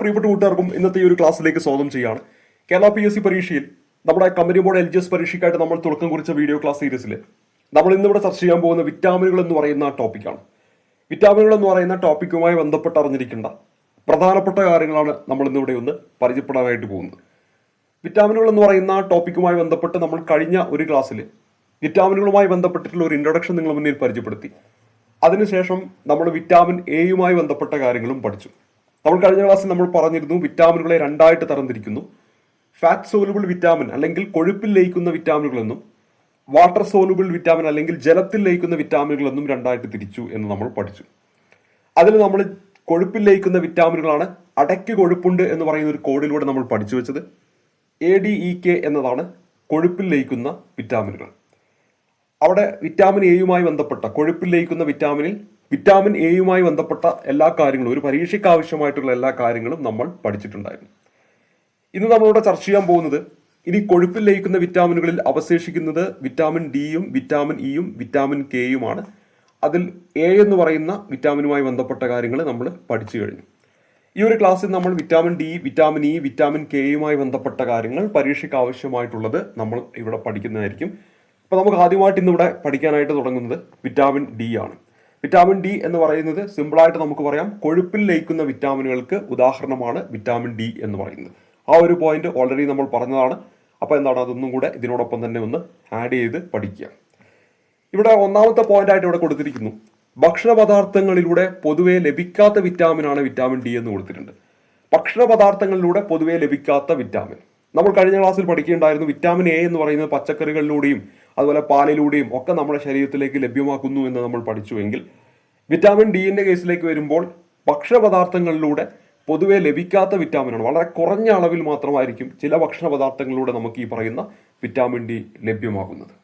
പ്രിയപ്പെട്ട കൂട്ടുകാർക്കും ഇന്നത്തെ ഈ ഒരു ക്ലാസ്സിലേക്ക് സ്വാഗതം ചെയ്യുകയാണ്. കേരള പി എസ് സി പരീക്ഷയിൽ നമ്മുടെ company board L G S പരീക്ഷയ്ക്കായിട്ട് നമ്മൾ തുടക്കം കുറിച്ച വീഡിയോ ക്ലാസ് സീരീസിൽ നമ്മൾ ഇന്നിവിടെ ചർച്ച ചെയ്യാൻ പോകുന്ന വിറ്റാമിനുകൾ എന്ന് പറയുന്ന ടോപ്പിക്കാണ് വിറ്റാമിനുകൾ എന്ന് പറയുന്ന ടോപ്പിക്കുമായി ബന്ധപ്പെട്ട് അറിഞ്ഞിരിക്കേണ്ട പ്രധാനപ്പെട്ട കാര്യങ്ങളാണ് നമ്മൾ ഇന്നിവിടെ ഒന്ന് പരിചയപ്പെടാനായിട്ട് പോകുന്നത്. വിറ്റാമിനുകൾ എന്ന് പറയുന്ന ടോപ്പിക്കുമായി ബന്ധപ്പെട്ട് നമ്മൾ കഴിഞ്ഞ ഒരു ക്ലാസ്സിൽ വിറ്റാമിനുകളുമായി ബന്ധപ്പെട്ടിട്ടുള്ള ഒരു ഇൻട്രൊഡക്ഷൻ നിങ്ങൾ മുന്നിൽ പരിചയപ്പെടുത്തി. അതിനുശേഷം നമ്മൾ വിറ്റാമിൻ എയുമായി ബന്ധപ്പെട്ട കാര്യങ്ങളും പഠിച്ചു. നമ്മൾ കഴിഞ്ഞ ക്ലാസ്സിൽ നമ്മൾ പറഞ്ഞിരുന്നു വിറ്റാമിനുകളെ രണ്ടായിട്ട് തരംതിരിക്കുന്നു. ഫാറ്റ് സോലുബിൾ വിറ്റാമിൻ അല്ലെങ്കിൽ കൊഴുപ്പിൽ ലയിക്കുന്ന വിറ്റാമിനുകളെന്നും വാട്ടർ സോലുബിൾ വിറ്റാമിൻ അല്ലെങ്കിൽ ജലത്തിൽ ലയിക്കുന്ന വിറ്റാമിനുകളെന്നും രണ്ടായിട്ട് തിരിച്ചു എന്ന് നമ്മൾ പഠിച്ചു. അതിൽ നമ്മൾ കൊഴുപ്പിൽ ലയിക്കുന്ന വിറ്റാമിനുകളാണ് അടയ്ക്ക് കൊഴുപ്പുണ്ട് എന്ന് പറയുന്ന ഒരു കോഡിലൂടെ നമ്മൾ പഠിച്ചു വെച്ചത്. എ ഡി ഇ കെ എന്നതാണ് കൊഴുപ്പിൽ ലയിക്കുന്ന വിറ്റാമിനുകൾ അവിടെ വിറ്റാമിൻ എയുമായി ബന്ധപ്പെട്ട കൊഴുപ്പിൽ ലയിക്കുന്ന വിറ്റാമിനിൽ വിറ്റാമിൻ എയുമായി ബന്ധപ്പെട്ട എല്ലാ കാര്യങ്ങളും ഒരു പരീക്ഷയ്ക്ക് ആവശ്യമായിട്ടുള്ള എല്ലാ കാര്യങ്ങളും നമ്മൾ പഠിച്ചിട്ടുണ്ടായിരുന്നു. ഇന്ന് നമ്മളിവിടെ ചർച്ച ചെയ്യാൻ പോകുന്നത് ഇനി കൊഴുപ്പിൽ ലയിക്കുന്ന വിറ്റാമിനുകളിൽ അവശേഷിക്കുന്നത് വിറ്റാമിൻ ഡിയും വിറ്റാമിൻ ഇയും വിറ്റാമിൻ കെയുമാണ് അതിൽ എ എന്ന് പറയുന്ന വിറ്റാമിനുമായി ബന്ധപ്പെട്ട കാര്യങ്ങൾ നമ്മൾ പഠിച്ചു കഴിഞ്ഞു. ഈ ഒരു ക്ലാസ്സിൽ നമ്മൾ vitamin D vitamin E vitamin കെയുമായി ബന്ധപ്പെട്ട കാര്യങ്ങൾ പരീക്ഷയ്ക്ക് ആവശ്യമായിട്ടുള്ളത് നമ്മൾ ഇവിടെ പഠിക്കുന്നതായിരിക്കും. അപ്പോൾ നമുക്ക് ആദ്യമായിട്ട് ഇന്നിവിടെ പഠിക്കാനായിട്ട് തുടങ്ങുന്നത് വിറ്റാമിൻ ഡി ആണ്. വിറ്റാമിൻ ഡി എന്ന് പറയുന്നത് സിമ്പിളായിട്ട് നമുക്ക് പറയാം. കൊഴുപ്പിൽ ലയിക്കുന്ന വിറ്റാമിനുകൾക്ക് ഉദാഹരണമാണ് വിറ്റാമിൻ ഡി എന്ന് പറയുന്നത്. ആ ഒരു പോയിന്റ് ഓൾറെഡി നമ്മൾ പറഞ്ഞതാണ്. അപ്പോൾ എന്താണ്? അതൊന്നും കൂടെ ഇതിനോടൊപ്പം തന്നെ ഒന്ന് ആഡ് ചെയ്ത് പഠിക്കുക. ഇവിടെ ഒന്നാമത്തെ പോയിന്റ് ആയിട്ട് ഇവിടെ കൊടുത്തിരിക്കുന്നു. ഭക്ഷണ പദാർത്ഥങ്ങളിലൂടെ പൊതുവെ ലഭിക്കാത്ത വിറ്റാമിനാണ് വിറ്റാമിൻ ഡി എന്ന് കൊടുത്തിട്ടുണ്ട്. ഭക്ഷണ പദാർത്ഥങ്ങളിലൂടെ പൊതുവെ ലഭിക്കാത്ത വിറ്റാമിൻ. നമ്മൾ കഴിഞ്ഞ ക്ലാസ്സിൽ പഠിക്കുകയുണ്ടായിരുന്നു. വിറ്റാമിൻ എ എന്ന് പറയുന്നത് പച്ചക്കറികളിലൂടെയും അതുപോലെ പാലിലൂടെയും ഒക്കെ നമ്മുടെ ശരീരത്തിലേക്ക് ലഭ്യമാക്കുന്നു എന്ന് നമ്മൾ പഠിച്ചുവെങ്കിൽ വിറ്റാമിൻ ഡിന്റെ കേസിലേക്ക് വരുമ്പോൾ ഭക്ഷണപദാർത്ഥങ്ങളിലൂടെ പൊതുവെ ലഭിക്കാത്ത വിറ്റാമിനാണ് വളരെ കുറഞ്ഞ അളവിൽ മാത്രമായിരിക്കും ചില ഭക്ഷണപദാർത്ഥങ്ങളിലൂടെ നമുക്ക് ഈ പറയുന്ന വിറ്റാമിൻ ഡി ലഭ്യമാകുന്നത്.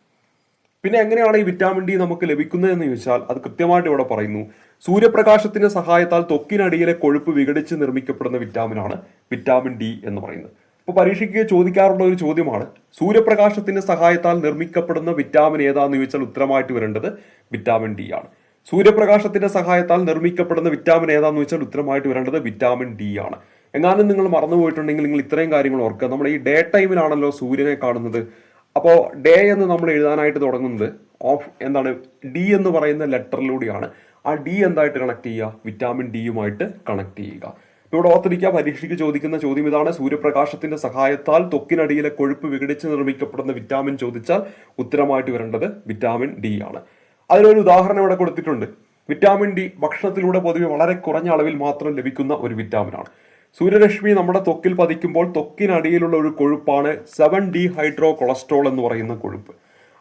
പിന്നെ എങ്ങനെയാണ് ഈ വിറ്റാമിൻ ഡി നമുക്ക് ലഭിക്കുന്നത് എന്ന് ചോദിച്ചാൽ അത് കൃത്യമായിട്ട് ഇവിടെ പറയുന്നു. സൂര്യപ്രകാശത്തിന്റെ സഹായത്താൽ ത്വക്കിനടിയിലെ കൊഴുപ്പ് വിഘടിച്ച് നിർമ്മിക്കപ്പെടുന്ന വിറ്റാമിനാണ് വിറ്റാമിൻ ഡി എന്ന് പറയുന്നത്. ഇപ്പോൾ പരീക്ഷയ്ക്ക് ചോദിക്കാറുള്ള ഒരു ചോദ്യമാണ് സൂര്യപ്രകാശത്തിന്റെ സഹായത്താൽ നിർമ്മിക്കപ്പെടുന്ന വിറ്റാമിൻ ഏതാന്ന് ചോദിച്ചാൽ ഉത്തരമായിട്ട് വരേണ്ടത് വിറ്റാമിൻ ഡി ആണ്. സൂര്യപ്രകാശത്തിന്റെ സഹായത്താൽ നിർമ്മിക്കപ്പെടുന്ന വിറ്റാമിൻ ഏതാന്ന് വെച്ചാൽ ഉത്തരമായിട്ട് വരേണ്ടത് വിറ്റാമിൻ ഡി ആണ്. എങ്ങാനും നിങ്ങൾ മറന്നുപോയിട്ടുണ്ടെങ്കിൽ നിങ്ങൾ ഇത്രയും കാര്യങ്ങൾ ഓർക്കുക. നമ്മൾ ഈ ഡേ ടൈമിലാണല്ലോ സൂര്യനെ കാണുന്നത്. അപ്പോൾ ഡേ എന്ന് നമ്മൾ എഴുതാനായിട്ട് തുടങ്ങുന്നത് ഓഫ് എന്താണ് ഡി എന്ന് പറയുന്ന ലെറ്ററിലൂടെയാണ്. ആ ഡി എന്തായിട്ട് കണക്ട് ചെയ്യുക? വിറ്റാമിൻ ഡിയുമായിട്ട് കണക്ട് ചെയ്യുക. ഇവിടെ ഓർത്തിരിക്കുക പരീക്ഷയ്ക്ക് ചോദിക്കുന്ന ചോദ്യം ഇതാണ്. സൂര്യപ്രകാശത്തിന്റെ സഹായത്താൽ ത്വക്കിനടിയിലെ കൊഴുപ്പ് വിഘടിച്ച് നിർമ്മിക്കപ്പെടുന്ന വിറ്റാമിൻ ചോദിച്ചാൽ ഉത്തരമായിട്ട് വരേണ്ടത് വിറ്റാമിൻ ഡി ആണ്. അതിനൊരു ഉദാഹരണം ഇവിടെ കൊടുത്തിട്ടുണ്ട്. വിറ്റാമിൻ ഡി ഭക്ഷണത്തിലൂടെ പൊതുവെ വളരെ കുറഞ്ഞ അളവിൽ മാത്രം ലഭിക്കുന്ന ഒരു വിറ്റാമിനാണ്. സൂര്യരശ്മി നമ്മുടെ തൊക്കിൽ പതിക്കുമ്പോൾ ത്വക്കിനടിയിലുള്ള ഒരു കൊഴുപ്പാണ് സെവൻ ഡി ഹൈഡ്രോ കൊളസ്ട്രോൾ എന്ന് പറയുന്ന കൊഴുപ്പ്.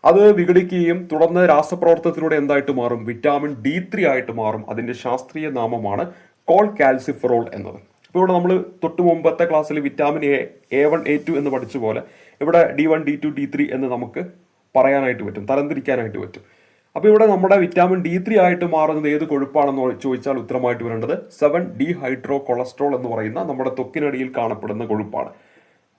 അത് വിഘടിക്കുകയും തുടർന്ന് രാസപ്രവർത്തനത്തിലൂടെ എന്തായിട്ട് മാറും? വിറ്റാമിൻ ഡി ത്രീ ആയിട്ട് മാറും. അതിന്റെ ശാസ്ത്രീയ നാമമാണ് കോൾ കാൽസിഫറോൾ എന്നത്. ഇപ്പോൾ ഇവിടെ നമ്മൾ തൊട്ട് മുമ്പത്തെ ക്ലാസ്സിൽ vitamin A A one A two എന്ന് പഠിച്ച പോലെ ഇവിടെ D one D two D three എന്ന് നമുക്ക് പറയാനായിട്ട് പറ്റും തരംതിരിക്കാനായിട്ട് പറ്റും. അപ്പോൾ ഇവിടെ നമ്മുടെ വിറ്റാമിൻ ഡി ത്രീ ആയിട്ട് മാറുന്നത് ഏത് കൊഴുപ്പാണെന്ന് ചോദിച്ചാൽ ഉത്തരമായിട്ട് വരേണ്ടത് സെവൻ ഡി ഹൈഡ്രോ കൊളസ്ട്രോൾ എന്ന് പറയുന്ന നമ്മുടെ തൊക്കിനടിയിൽ കാണപ്പെടുന്ന കൊഴുപ്പാണ്.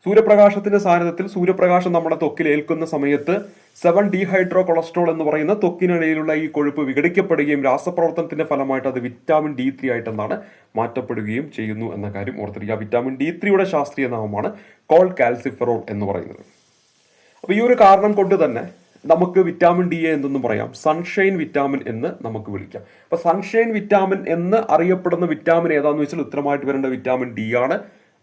സൂര്യപ്രകാശത്തിന്റെ സാന്നിധ്യത്തിൽ സൂര്യപ്രകാശം നമ്മുടെ ത്വക്കിൽ ഏൽക്കുന്ന സമയത്ത് സെവൻ ഡി ഹൈഡ്രോ കൊളസ്ട്രോൾ എന്ന് പറയുന്ന ത്വക്കിനിടയിലുള്ള ഈ കൊഴുപ്പ് വിഘടിക്കപ്പെടുകയും രാസപ്രവർത്തനത്തിന്റെ ഫലമായിട്ട് അത് വിറ്റാമിൻ ഡി ത്രീ ആയിട്ട് എന്താണ് മാറ്റപ്പെടുകയും ചെയ്യുന്നു എന്ന കാര്യം ഓർത്തിരിക്കുക. വിറ്റാമിൻ ഡി ത്രീയുടെ ശാസ്ത്രീയ നാമമാണ് കോൾ കാൽസിഫറോൾ എന്ന് പറയുന്നത്. അപ്പോൾ ഈ ഒരു കാരണം കൊണ്ട് തന്നെ നമുക്ക് വിറ്റാമിൻ ഡി എ എന്തെന്നും പറയാം? സൺഷൈൻ വിറ്റാമിൻ എന്ന് നമുക്ക് വിളിക്കാം. അപ്പോൾ സൺഷൈൻ വിറ്റാമിൻ എന്ന് അറിയപ്പെടുന്ന വിറ്റാമിൻ ഏതാന്ന് വെച്ചാൽ ഉത്തരമായിട്ട് വരേണ്ട വിറ്റാമിൻ ഡി ആണ്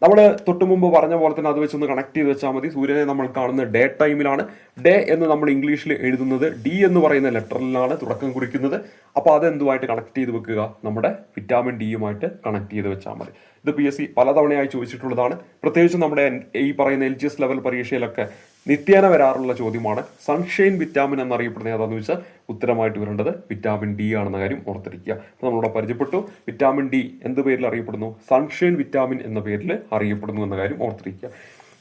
നമ്മൾ തൊട്ട് മുമ്പ് പറഞ്ഞ പോലെ തന്നെ അത് വെച്ചൊന്ന് കണക്ട് ചെയ്ത് വെച്ചാൽ മതി. സൂര്യനെ നമ്മൾ കാണുന്ന ഡേ ടൈമിലാണ് ഡേ എന്ന് നമ്മൾ ഇംഗ്ലീഷിൽ എഴുതുന്നത്. ഡി എന്ന് പറയുന്ന ലെറ്ററിലാണ് തുടക്കം കുറിക്കുന്നത്. അപ്പോൾ അതെന്തുമായിട്ട് കണക്ട് ചെയ്ത് വെക്കുക? നമ്മുടെ വിറ്റാമിൻ ഡിയുമായിട്ട് കണക്ട് ചെയ്ത് വെച്ചാൽ മതി. ഇത് പി എസ് സി പലതവണയായി ചോദിച്ചിട്ടുള്ളതാണ്. പ്രത്യേകിച്ച് നമ്മുടെ ഈ പറയുന്ന എൽ ജി എസ് ലെവൽ പരീക്ഷയിലൊക്കെ നിത്യേന വരാറുള്ള ചോദ്യമാണ്. സൺഷൈൻ വിറ്റാമിൻ എന്നറിയപ്പെടുന്നത് ഏതാണെന്ന് വെച്ചാൽ ഉത്തരമായിട്ട് വരേണ്ടത് വിറ്റാമിൻ ഡി ആണെന്ന കാര്യം ഓർത്തിരിക്കുക. അപ്പോൾ നമ്മളിവിടെ പരിചയപ്പെട്ടു. വിറ്റാമിൻ ഡി എന്ത് പേരിൽ അറിയപ്പെടുന്നു? സൺഷൈൻ വിറ്റാമിൻ എന്ന പേരിൽ അറിയപ്പെടുന്നു എന്ന കാര്യം ഓർത്തിരിക്കുക.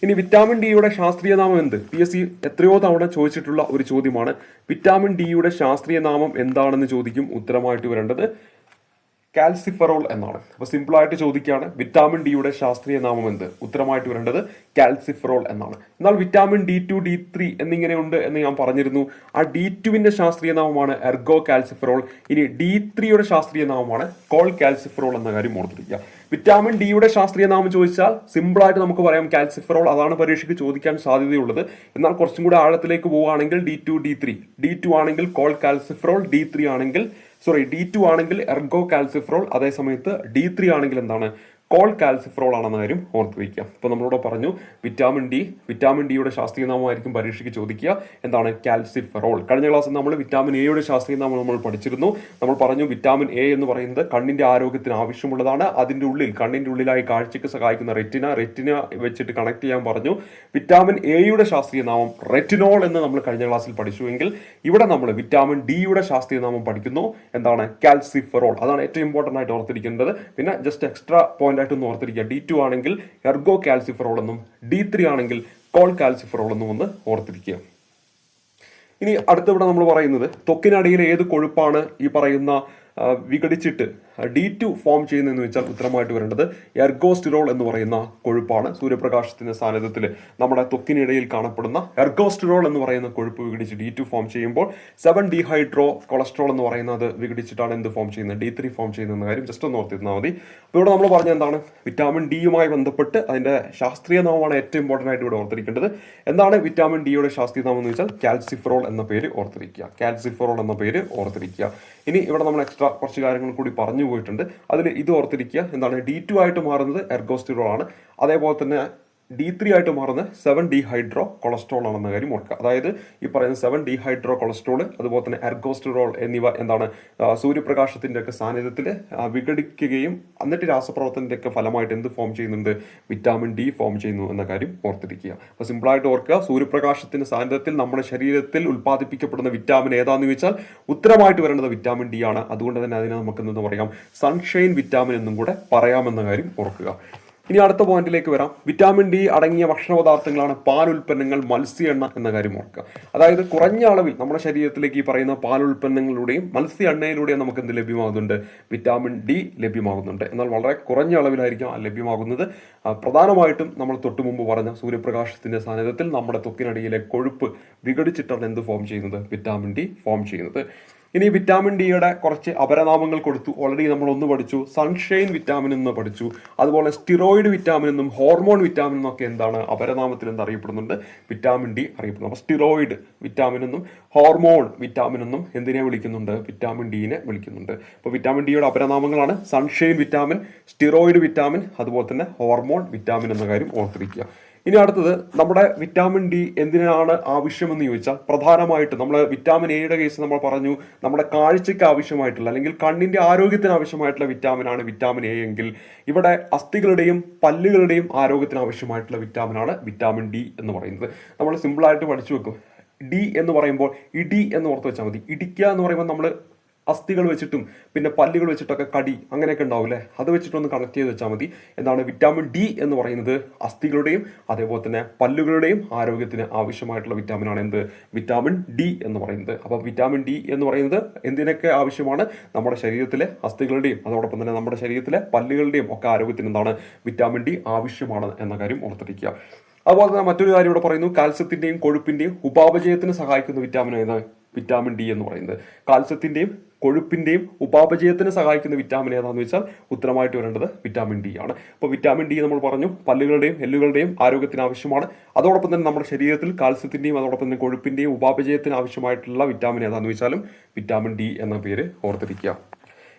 ഇനി വിറ്റാമിൻ ഡിയുടെ ശാസ്ത്രീയ നാമം എന്ത്? പി എസ് സി എത്രയോ തവണ ചോദിച്ചിട്ടുള്ള ഒരു ചോദ്യമാണ്. വിറ്റാമിൻ ഡിയുടെ ശാസ്ത്രീയ നാമം എന്താണെന്ന് ചോദിക്കും ഉത്തരമായിട്ട് വരേണ്ടത് കാൽസിഫറോൾ എന്നാണ്. അപ്പൊ സിമ്പിൾ ആയിട്ട് ചോദിക്കുകയാണ് വിറ്റാമിൻ ഡിയുടെ ശാസ്ത്രീയ നാമം എന്ത്? ഉത്തരമായിട്ട് വരേണ്ടത് കാൽസിഫറോൾ എന്നാണ്. എന്നാൽ vitamin D two D three എന്നിങ്ങനെയുണ്ട് എന്ന് ഞാൻ പറഞ്ഞിരുന്നു. ആ ഡി ടുവിന്റെ ശാസ്ത്രീയ നാമമാണ് എർഗോ കാൽസിഫറോൾ ഇനി ഡി ത്രീയുടെ ശാസ്ത്രീയ നാമമാണ് കോൾ കാൽസിഫറോൾ എന്ന കാര്യം ഓർത്തിരിക്കുക. വിറ്റാമിൻ ഡിയുടെ ശാസ്ത്രീയ നാമം ചോദിച്ചാൽ സിമ്പിൾ ആയിട്ട് നമുക്ക് പറയാം കാൽസിഫറോൾ. അതാണ് പരീക്ഷയ്ക്ക് ചോദിക്കാൻ സാധ്യതയുള്ളത്. എന്നാൽ കുറച്ചും കൂടി ആഴത്തിലേക്ക് പോവുകയാണെങ്കിൽ D two D three D two ആണെങ്കിൽ കോൾ കാൽസിഫറോൾ ഡി ത്രീ ആണെങ്കിൽ സോറി ഡി ടു ആണെങ്കിൽ എർഗോ കാൽസിഫ്രോൾ അതേസമയത്ത് ഡി ത്രീ ആണെങ്കിൽ എന്താണ്? കോൾ കാൽസിഫറോൾ ആണെന്ന കാര്യം ഓർത്ത് വയ്ക്കുക ഇപ്പോൾ നമ്മളോട് പറഞ്ഞു വിറ്റാമിൻ ഡി വിറ്റാമിൻ ഡിയുടെ ശാസ്ത്രീയ നാമമായിരിക്കും പരീക്ഷയ്ക്ക് ചോദിക്കുക. എന്താണ് കാൽസിഫറോൾ? കഴിഞ്ഞ ക്ലാസ്സിൽ നമ്മൾ വിറ്റാമിൻ എയുടെ ശാസ്ത്രീയ നാമം നമ്മൾ പഠിച്ചിരുന്നു. നമ്മൾ പറഞ്ഞു വിറ്റാമിൻ എ എന്ന് പറയുന്നത് കണ്ണിന്റെ ആരോഗ്യത്തിന് ആവശ്യമുള്ളതാണ്. അതിന്റെ ഉള്ളിൽ കണ്ണിന്റെ ഉള്ളിലായി കാഴ്ചയ്ക്ക് സഹായിക്കുന്ന റെറ്റിന റെറ്റിന വെച്ചിട്ട് കണക്ട് ചെയ്യാൻ പറഞ്ഞു. വിറ്റാമിൻ എയുടെ ശാസ്ത്രീയ നാമം റെറ്റിനോൾ എന്ന് നമ്മൾ കഴിഞ്ഞ ക്ലാസ്സിൽ പഠിച്ചുവെങ്കിൽ ഇവിടെ നമ്മൾ വിറ്റാമിൻ ഡിയുടെ ശാസ്ത്രീയ നാമം പഠിക്കുന്നു. എന്താണ്? കാൽസിഫറോൾ. അതാണ് ഏറ്റവും ഇമ്പോർട്ടന്റ് ആയിട്ട് ഓർത്തിരിക്കേണ്ടത്. പിന്നെ ജസ്റ്റ് എക്സ്ട്രാ പോയിന്റ് ആയിട്ട് ഒന്ന് ഓർത്തിരിക്കുക. ഡി ടു ആണെങ്കിൽ എർഗോ കാൽസിഫറോൾ എന്നും ഡി ത്രീ ആണെങ്കിൽ കോൾ കാൽസിഫറോൾ എന്നും ഒന്ന് ഓർത്തിരിക്കുക. ഇനി അടുത്തിവിടെ നമ്മൾ പറയുന്നത് തൊക്കിനടിയിലെ ഏത് കൊഴുപ്പാണ് ഈ പറയുന്ന വിഘടിച്ചിട്ട് ഡി ടു ഫോം ചെയ്യുന്നതെന്ന് വെച്ചാൽ ഉത്തരമായിട്ട് വരേണ്ടത് എർഗോസ്റ്റിറോൾ എന്ന് പറയുന്ന കൊഴുപ്പാണ്. സൂര്യപ്രകാശത്തിന്റെ സാന്നിധ്യത്തിൽ നമ്മുടെ തൊക്കിനിടയിൽ കാണപ്പെടുന്ന എർഗോസ്റ്റിറോൾ എന്ന് പറയുന്ന കൊഴുപ്പ് വിഘടിച്ച് ഡി ടു ഫോം ചെയ്യുമ്പോൾ സെവൻ ഡീഹൈഡ്രോ കൊളസ്ട്രോൾ എന്ന് പറയുന്നത് വിഘടിച്ചിട്ടാണ് എന്ത് ഫോം ചെയ്യുന്നത്? ഡി ത്രീ ഫോം ചെയ്യുന്ന കാര്യം ജസ്റ്റ് ഒന്ന് ഓർത്തിരുന്നാൽ മതി. അപ്പോൾ ഇവിടെ നമ്മൾ പറഞ്ഞ എന്താണ്? വിറ്റാമിൻ ഡിയുമായി ബന്ധപ്പെട്ട് അതിന്റെ ശാസ്ത്രീയ നാമമാണ് ഏറ്റവും ഇമ്പോർട്ടന്റ് ആയിട്ട് ഇവിടെ ഓർത്തിരിക്കേണ്ടത്. എന്താണ് വിറ്റാമിൻ ഡിയുടെ ശാസ്ത്രീയ നാമം എന്ന് വെച്ചാൽ കാൽസിഫറോൾ എന്ന പേര് ഓർത്തിരിക്കുക. കാൽസിഫറോൾ എന്ന പേര് ഓർത്തിരിക്കുക. ഇനി ഇവിടെ നമ്മൾ എക്സ്ട്രാ കുറച്ച് കാര്യങ്ങൾ കൂടി പറഞ്ഞു പോയിട്ടുണ്ട്. അതിൽ ഇത് ഓർത്തിരിക്കുക എന്താണ് ഡി ടു ആയിട്ട് മാറുന്നത് എർഗോസ്റ്റിറോൾ ആണ്. അതേപോലെ തന്നെ ഡി ത്രീ ആയിട്ട് മാറുന്ന സെവൻ ഡി ഹൈഡ്രോ കൊളസ്ട്രോൾ ആണെന്ന കാര്യം ഓർക്കുക. അതായത് ഈ പറയുന്ന സെവൻ ഡി ഹൈഡ്രോ കൊളസ്ട്രോൾ അതുപോലെ തന്നെ എർഗോസ്റ്റിറോൾ എന്നിവ എന്താണ് സൂര്യപ്രകാശത്തിന്റെ ഒക്കെ സാന്നിധ്യത്തിൽ വിഘടിക്കുകയും എന്നിട്ട് രാസപ്രവർത്തനത്തിന്റെ ഒക്കെ ഫലമായിട്ട് എന്ത് ഫോം ചെയ്യുന്നുണ്ട്? വിറ്റാമിൻ ഡി ഫോം ചെയ്യുന്നു എന്ന കാര്യം ഓർത്തിരിക്കുക. അപ്പോൾ സിമ്പിളായിട്ട് ഓർക്കുക സൂര്യപ്രകാശത്തിന്റെ സാന്നിധ്യത്തിൽ നമ്മുടെ ശരീരത്തിൽ ഉൽപ്പാദിപ്പിക്കപ്പെടുന്ന വിറ്റാമിൻ ഏതാന്ന് ചോദിച്ചാൽ ഉത്തരമായിട്ട് വരേണ്ടത് വിറ്റാമിൻ ഡി ആണ്. അതുകൊണ്ട് തന്നെ അതിനെ നമുക്ക് എന്താ പറയാം? സൺഷൈൻ വിറ്റാമിൻ എന്നും കൂടെ പറയാമെന്ന കാര്യം ഓർക്കുക. ഇനി അടുത്ത പോയിന്റിലേക്ക് വരാം. വിറ്റാമിൻ ഡി അടങ്ങിയ ഭക്ഷണ പദാർത്ഥങ്ങളാണ് പാൽ ഉൽപ്പന്നങ്ങൾ മത്സ്യ എണ്ണ എന്ന കാര്യം ഓർക്കുക. അതായത് കുറഞ്ഞ അളവിൽ നമ്മുടെ ശരീരത്തിലേക്ക് ഈ പറയുന്ന പാൽ ഉൽപ്പന്നങ്ങളിലൂടെയും മത്സ്യ എണ്ണയിലൂടെയും നമുക്ക് എന്ത് ലഭ്യമാകുന്നുണ്ട്? Vitamin D ലഭ്യമാകുന്നുണ്ട്. എന്നാൽ വളരെ കുറഞ്ഞ അളവിലായിരിക്കും ലഭ്യമാകുന്നത്. പ്രധാനമായിട്ടും നമ്മൾ തൊട്ടു മുമ്പ് പറഞ്ഞ സൂര്യപ്രകാശത്തിന്റെ സാന്നിധ്യത്തിൽ നമ്മുടെ ത്വക്കിനടിയിലെ കൊഴുപ്പ് വിഘടിച്ചിട്ടാണ് എന്ത് ഫോം ചെയ്യുന്നത്? വിറ്റാമിൻ ഡി ഫോം ചെയ്യുന്നത്. ഇനി വിറ്റാമിൻ ഡിയുടെ കുറച്ച് അപരനാമങ്ങൾ കൊടുത്തു. ഓൾറെഡി നമ്മൾ ഒന്ന് പഠിച്ചു. സൺഷൈൻ വിറ്റാമിൻ എന്ന് പഠിച്ചു. അതുപോലെ സ്റ്റിറോയിഡ് വിറ്റാമിൻ എന്നും ഹോർമോൺ വിറ്റാമിൻ എന്നൊക്കെ എന്താണ്? അപരനാമത്തിൽ എന്ത് അറിയപ്പെടുന്നുണ്ട്? വിറ്റാമിൻ ഡി അറിയപ്പെടുന്നു. അപ്പോൾ സ്റ്റിറോയിഡ് വിറ്റാമിൻ എന്നും ഹോർമോൺ വിറ്റാമിൻ എന്നും എന്തിനെ വിളിക്കുന്നുണ്ട്? വിറ്റാമിൻ ഡിനെ വിളിക്കുന്നുണ്ട്. അപ്പോൾ വിറ്റാമിൻ ഡിയുടെ അപരനാമങ്ങളാണ് സൺഷൈൻ വിറ്റാമിൻ സ്റ്റിറോയിഡ് വിറ്റാമിൻ അതുപോലെ തന്നെ ഹോർമോൺ വിറ്റാമിൻ എന്ന കാര്യം ഓർത്തിരിക്കുക. ഇനി അടുത്തത് നമ്മുടെ വിറ്റാമിൻ ഡി എന്തിനാണ് ആവശ്യമെന്ന് ചോദിച്ചാൽ പ്രധാനമായിട്ട് നമ്മൾ വിറ്റാമിൻ എയുടെ കേസ് നമ്മൾ പറഞ്ഞു നമ്മുടെ കാഴ്ചയ്ക്ക് ആവശ്യമായിട്ടുള്ള അല്ലെങ്കിൽ കണ്ണിന്റെ ആരോഗ്യത്തിന് ആവശ്യമായിട്ടുള്ള വിറ്റാമിനാണ് വിറ്റാമിൻ എ എങ്കിൽ ഇവിടെ അസ്ഥികളുടെയും പല്ലുകളുടെയും ആരോഗ്യത്തിന് ആവശ്യമായിട്ടുള്ള വിറ്റാമിനാണ് വിറ്റാമിൻ ഡി എന്ന് പറയുന്നത്. നമ്മൾ സിമ്പിളായിട്ട് പഠിച്ചു വെക്കും. ഡി എന്ന് പറയുമ്പോൾ ഇടി എന്ന് ഓർത്ത് വെച്ചാൽ മതി. ഇടിക്കുക എന്ന് പറയുമ്പോൾ നമ്മൾ അസ്ഥികൾ വെച്ചിട്ടും പിന്നെ പല്ലുകൾ വെച്ചിട്ടൊക്കെ കടി അങ്ങനെയൊക്കെ ഉണ്ടാവില്ലേ? അത് വെച്ചിട്ടൊന്ന് കണക്ട് ചെയ്ത് വെച്ചാൽ മതി. എന്താണ് വിറ്റാമിൻ ഡി എന്ന് പറയുന്നത്? അസ്ഥികളുടെയും അതേപോലെ തന്നെ പല്ലുകളുടെയും ആരോഗ്യത്തിന് ആവശ്യമായിട്ടുള്ള വിറ്റാമിനാണ് എന്ത്? വിറ്റാമിൻ ഡി എന്ന് പറയുന്നത്. അപ്പോൾ വിറ്റാമിൻ ഡി എന്ന് പറയുന്നത് എന്തിനൊക്കെ ആവശ്യമാണ്? നമ്മുടെ ശരീരത്തിലെ അസ്ഥികളുടെയും അതോടൊപ്പം തന്നെ നമ്മുടെ ശരീരത്തിലെ പല്ലുകളുടെയും ഒക്കെ ആരോഗ്യത്തിന് എന്താണ്? വിറ്റാമിൻ ഡി ആവശ്യമാണ് എന്ന കാര്യം ഓർത്തിരിക്കുക. അതുപോലെ തന്നെ മറ്റൊരു കാര്യം ഇവിടെ പറയുന്നു. കാൽസ്യത്തിന്റെയും കൊഴുപ്പിന്റെയും ഉപാപചയത്തിന് സഹായിക്കുന്ന വിറ്റാമിൻ ഏതാണ്? വിറ്റാമിൻ ഡി എന്ന് പറയുന്നത്. കാൽസ്യത്തിന്റെയും കൊഴുപ്പിന്റെയും ഉപാപചയത്തിന് സഹായിക്കുന്ന വിറ്റാമിൻ ഏതാണെന്ന് വെച്ചാൽ ഉത്തരമായിട്ട് വരേണ്ടത് വിറ്റാമിൻ ഡി ആണ്. അപ്പോൾ വിറ്റാമിൻ ഡി നമ്മൾ പറഞ്ഞു പല്ലുകളുടെയും എല്ലുകളുടെയും ആരോഗ്യത്തിന് ആവശ്യമാണ്. അതോടൊപ്പം തന്നെ നമ്മുടെ ശരീരത്തിൽ കാൽസ്യത്തിന്റെയും അതോടൊപ്പം തന്നെ കൊഴുപ്പിന്റെയും ഉപാപചയത്തിന് ആവശ്യമായിട്ടുള്ള വിറ്റാമിൻ ഏതാണെന്ന് വെച്ചാലും വിറ്റാമിൻ ഡി എന്ന പേര് ഓർത്തിരിക്കുക.